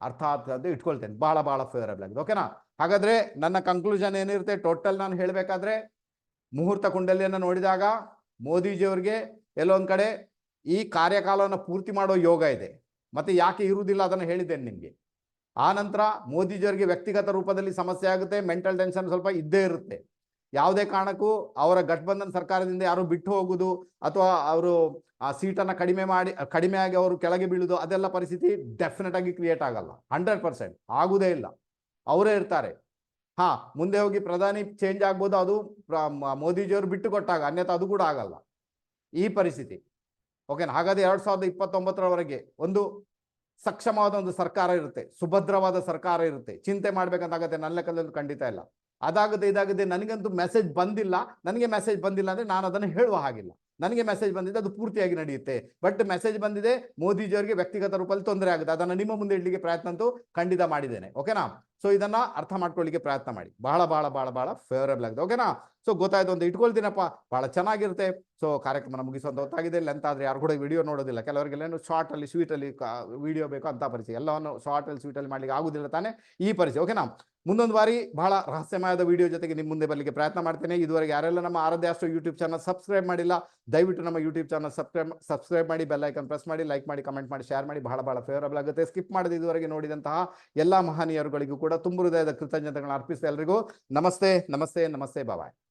ಅರ್ಥ ಆಗ್ತದೆ ಇಟ್ಕೊಳ್ತೇನೆ. ಬಹಳ ಬಹಳ ಫೇವರಬಲ್ ಆಗಿದೆ. ಓಕೆನಾ ಹಾಗಾದ್ರೆ ನನ್ನ ಕನ್ಕ್ಲೂಷನ್ ಏನಿರುತ್ತೆ? ಟೋಟಲ್ ನಾನು ಹೇಳಬೇಕಾದ್ರೆ ಮುಹೂರ್ತ ಕುಂಡಲಿಯನ್ನು ನೋಡಿದಾಗ ಮೋದಿಜಿಯವ್ರಿಗೆ ಎಲ್ಲೊಂದು ಕಡೆ ಈ ಕಾರ್ಯಕಾಲವನ್ನು ಪೂರ್ತಿ ಮಾಡೋ ಯೋಗ ಇದೆ. ಮತ್ತೆ ಯಾಕೆ ಇರುವುದಿಲ್ಲ ಅದನ್ನು ಹೇಳಿದ್ದೇನೆ ನಿಮಗೆ. ಆ ನಂತರ ಮೋದಿಜಿಯವರಿಗೆ ವ್ಯಕ್ತಿಗತ ರೂಪದಲ್ಲಿ ಸಮಸ್ಯೆ ಆಗುತ್ತೆ ಮೆಂಟಲ್ ಟೆನ್ಷನ್ ಸ್ವಲ್ಪ ಇದ್ದೇ ಇರುತ್ತೆ. ಯಾವುದೇ ಕಾರಣಕ್ಕೂ ಅವರ ಗಠಬಂಧನ್ ಸರ್ಕಾರದಿಂದ ಯಾರು ಬಿಟ್ಟು ಹೋಗುದು ಅಥವಾ ಅವರು ಆ ಸೀಟನ್ನು ಕಡಿಮೆ ಮಾಡಿ, ಕಡಿಮೆ ಆಗಿ ಅವರು ಕೆಳಗೆ ಬೀಳುದು ಅದೆಲ್ಲ ಪರಿಸ್ಥಿತಿ ಡೆಫಿನೆಟ್ ಆಗಿ ಕ್ರಿಯೇಟ್ ಆಗಲ್ಲ. ಹಂಡ್ರೆಡ್ ಪರ್ಸೆಂಟ್ ಆಗುದೇ ಇಲ್ಲ. ಅವರೇ ಇರ್ತಾರೆ. ಹಾ, ಮುಂದೆ ಹೋಗಿ ಪ್ರಧಾನಿ ಚೇಂಜ್ ಆಗ್ಬೋದು, ಅದು ಮೋದಿಜಿಯವರು ಬಿಟ್ಟು ಕೊಟ್ಟಾಗ ಅನ್ಯತಾ ಅದು ಕೂಡ ಆಗಲ್ಲ. ಈ ಪರಿಸ್ಥಿತಿ. ಓಕೆನಾ ಹಾಗಾದ್ರೆ ಎರಡ್ ಸಾವಿರದ ಇಪ್ಪತ್ತೊಂಬತ್ತರವರೆಗೆ ಒಂದು ಸಕ್ಷಮವಾದ ಒಂದು ಸರ್ಕಾರ ಇರುತ್ತೆ, ಸುಭದ್ರವಾದ ಸರ್ಕಾರ ಇರುತ್ತೆ. ಚಿಂತೆ ಮಾಡ್ಬೇಕಂತ ಆಗುತ್ತೆ, ನನ್ನ ಲೆಕ್ಕದಲ್ಲಿ ಖಂಡಿತ ಇಲ್ಲ. ಅದಾಗದೆ ಇದಾಗದೆ ನನಗಂತೂ ಮೆಸೇಜ್ ಬಂದಿಲ್ಲ. ನನಗೆ ಮೆಸೇಜ್ ಬಂದಿಲ್ಲ ಅಂದ್ರೆ ನಾನು ಅದನ್ನು ಹೇಳುವ ಹಾಗಿಲ್ಲ. ನನಗೆ ಮೆಸೇಜ್ ಬಂದಿದೆ, ಅದು ಪೂರ್ತಿಯಾಗಿ ನಡೆಯುತ್ತೆ. ಬಟ್ ಮೆಸೇಜ್ ಬಂದಿದೆ, ಮೋದಿಜಿಯವರಿಗೆ ವ್ಯಕ್ತಿಗತ ರೂಪದಲ್ಲಿ ತೊಂದರೆ ಆಗುತ್ತೆ. ಅದನ್ನು ನಿಮ್ಮ ಮುಂದೆ ಇಡ್ಲಿಕ್ಕೆ ಪ್ರಯತ್ನ ಅಂತೂ ಖಂಡಿತ ಮಾಡಿದ್ದೇನೆ. ಓಕೆನಾ ಸೊ ಇದನ್ನ ಅರ್ಥ ಮಾಡ್ಕೊಳ್ಳಿಕ್ಕೆ ಪ್ರಯತ್ನ ಮಾಡಿ. ಬಹಳ ಬಹಳ ಬಹಳ ಬಹಳ ಫೇವರೇಬಲ್ ಆಗಿದೆ. ಓಕೆನಾ ಸೊ ಗೊತ್ತಾಯ್ತು ಅಂತ ಇಟ್ಕೊಳ್ತೀನಪ್ಪ. ಬಹಳ ಚೆನ್ನಾಗಿರುತ್ತೆ. ಸೊ ಕಾರ್ಯಕ್ರಮ ಮುಗಿಸುವಂತ ಹೊತ್ತಾಗಿದೆ. ಲೆಂತ್ ಆದ್ರೆ ಯಾರು ಕೂಡ ವಿಡಿಯೋ ನೋಡೋದಿಲ್ಲ. ಕೆಲವರಿಗೆಲ್ಲೇನು ಶಾರ್ಟ್ ಅಲ್ಲಿ ಸ್ವೀಟ್ ಅಲ್ಲಿ ವಿಡಿಯೋ ಬೇಕು ಅಂತ ಪರಿಚಯ ಎಲ್ಲವನ್ನು ಶಾರ್ಟ್ ಅಲ್ಲಿ ಸ್ವೀಟ್ ಅಲ್ಲಿ ಮಾಡ್ಲಿಕ್ಕೆ ಆಗುದಿಲ್ಲ ತಾನೆ ಈ ಪರಿಚಯ ಓಕೆನಾ ಮುಂದೊಂದು ಬಾರಿ ಬಹಳ ರಹಸ್ಯಮಯದ ವಿಡಿಯೋ ಜೊತೆಗೆ ನಿಮ್ಮ ಮುಂದೆ ಬರಲಿಕ್ಕೆ ಪ್ರಯತ್ನ ಮಾಡ್ತೇನೆ. ಇದುವರೆಗೆ ಯಾರೆಲ್ಲ ನಮ್ಮ ಆರಾಧ್ಯ ಅಷ್ಟು ಯೂಟ್ಯೂಬ್ ಚಾನಲ್ ಸಬ್ಸ್ಕ್ರೈಬ್ ಮಾಡಿಲ್ಲ, ದಯವಿಟ್ಟು ನಮ್ಮ ಯೂಟ್ಯೂಬ್ ಚಾನಲ್ ಸಬ್ಸ್ಕ್ರೈಬ್ ಸಬ್ಸ್ಕ್ರೈಬ್ ಮಾಡಿ ಬೆಲ್ ಐಕನ್ ಪ್ರೆಸ್ ಮಾಡಿ ಲೈಕ್ ಮಾಡಿ ಕಮೆಂಟ್ ಮಾಡಿ ಶೇರ್ ಮಾಡಿ. ಬಹಳ ಬಹಳ ಫೇವರಬಲ್ ಆಗುತ್ತೆ. ಸ್ಕಿಪ್ ಮಾಡದೆ ಇದುವರೆಗೆ ನೋಡಿದಂತಹ ಎಲ್ಲ ಮಹನೀಯರುಗಳಿಗೂ ಕೂಡ ತುಂಬು ಹೃದಯದ ಕೃತಜ್ಞತೆಗಳನ್ನ ಅರ್ಪಿಸ್ತಾ ಎಲ್ರಿಗೂ ನಮಸ್ತೆ ನಮಸ್ತೆ ನಮಸ್ತೆ ಬಾಯ್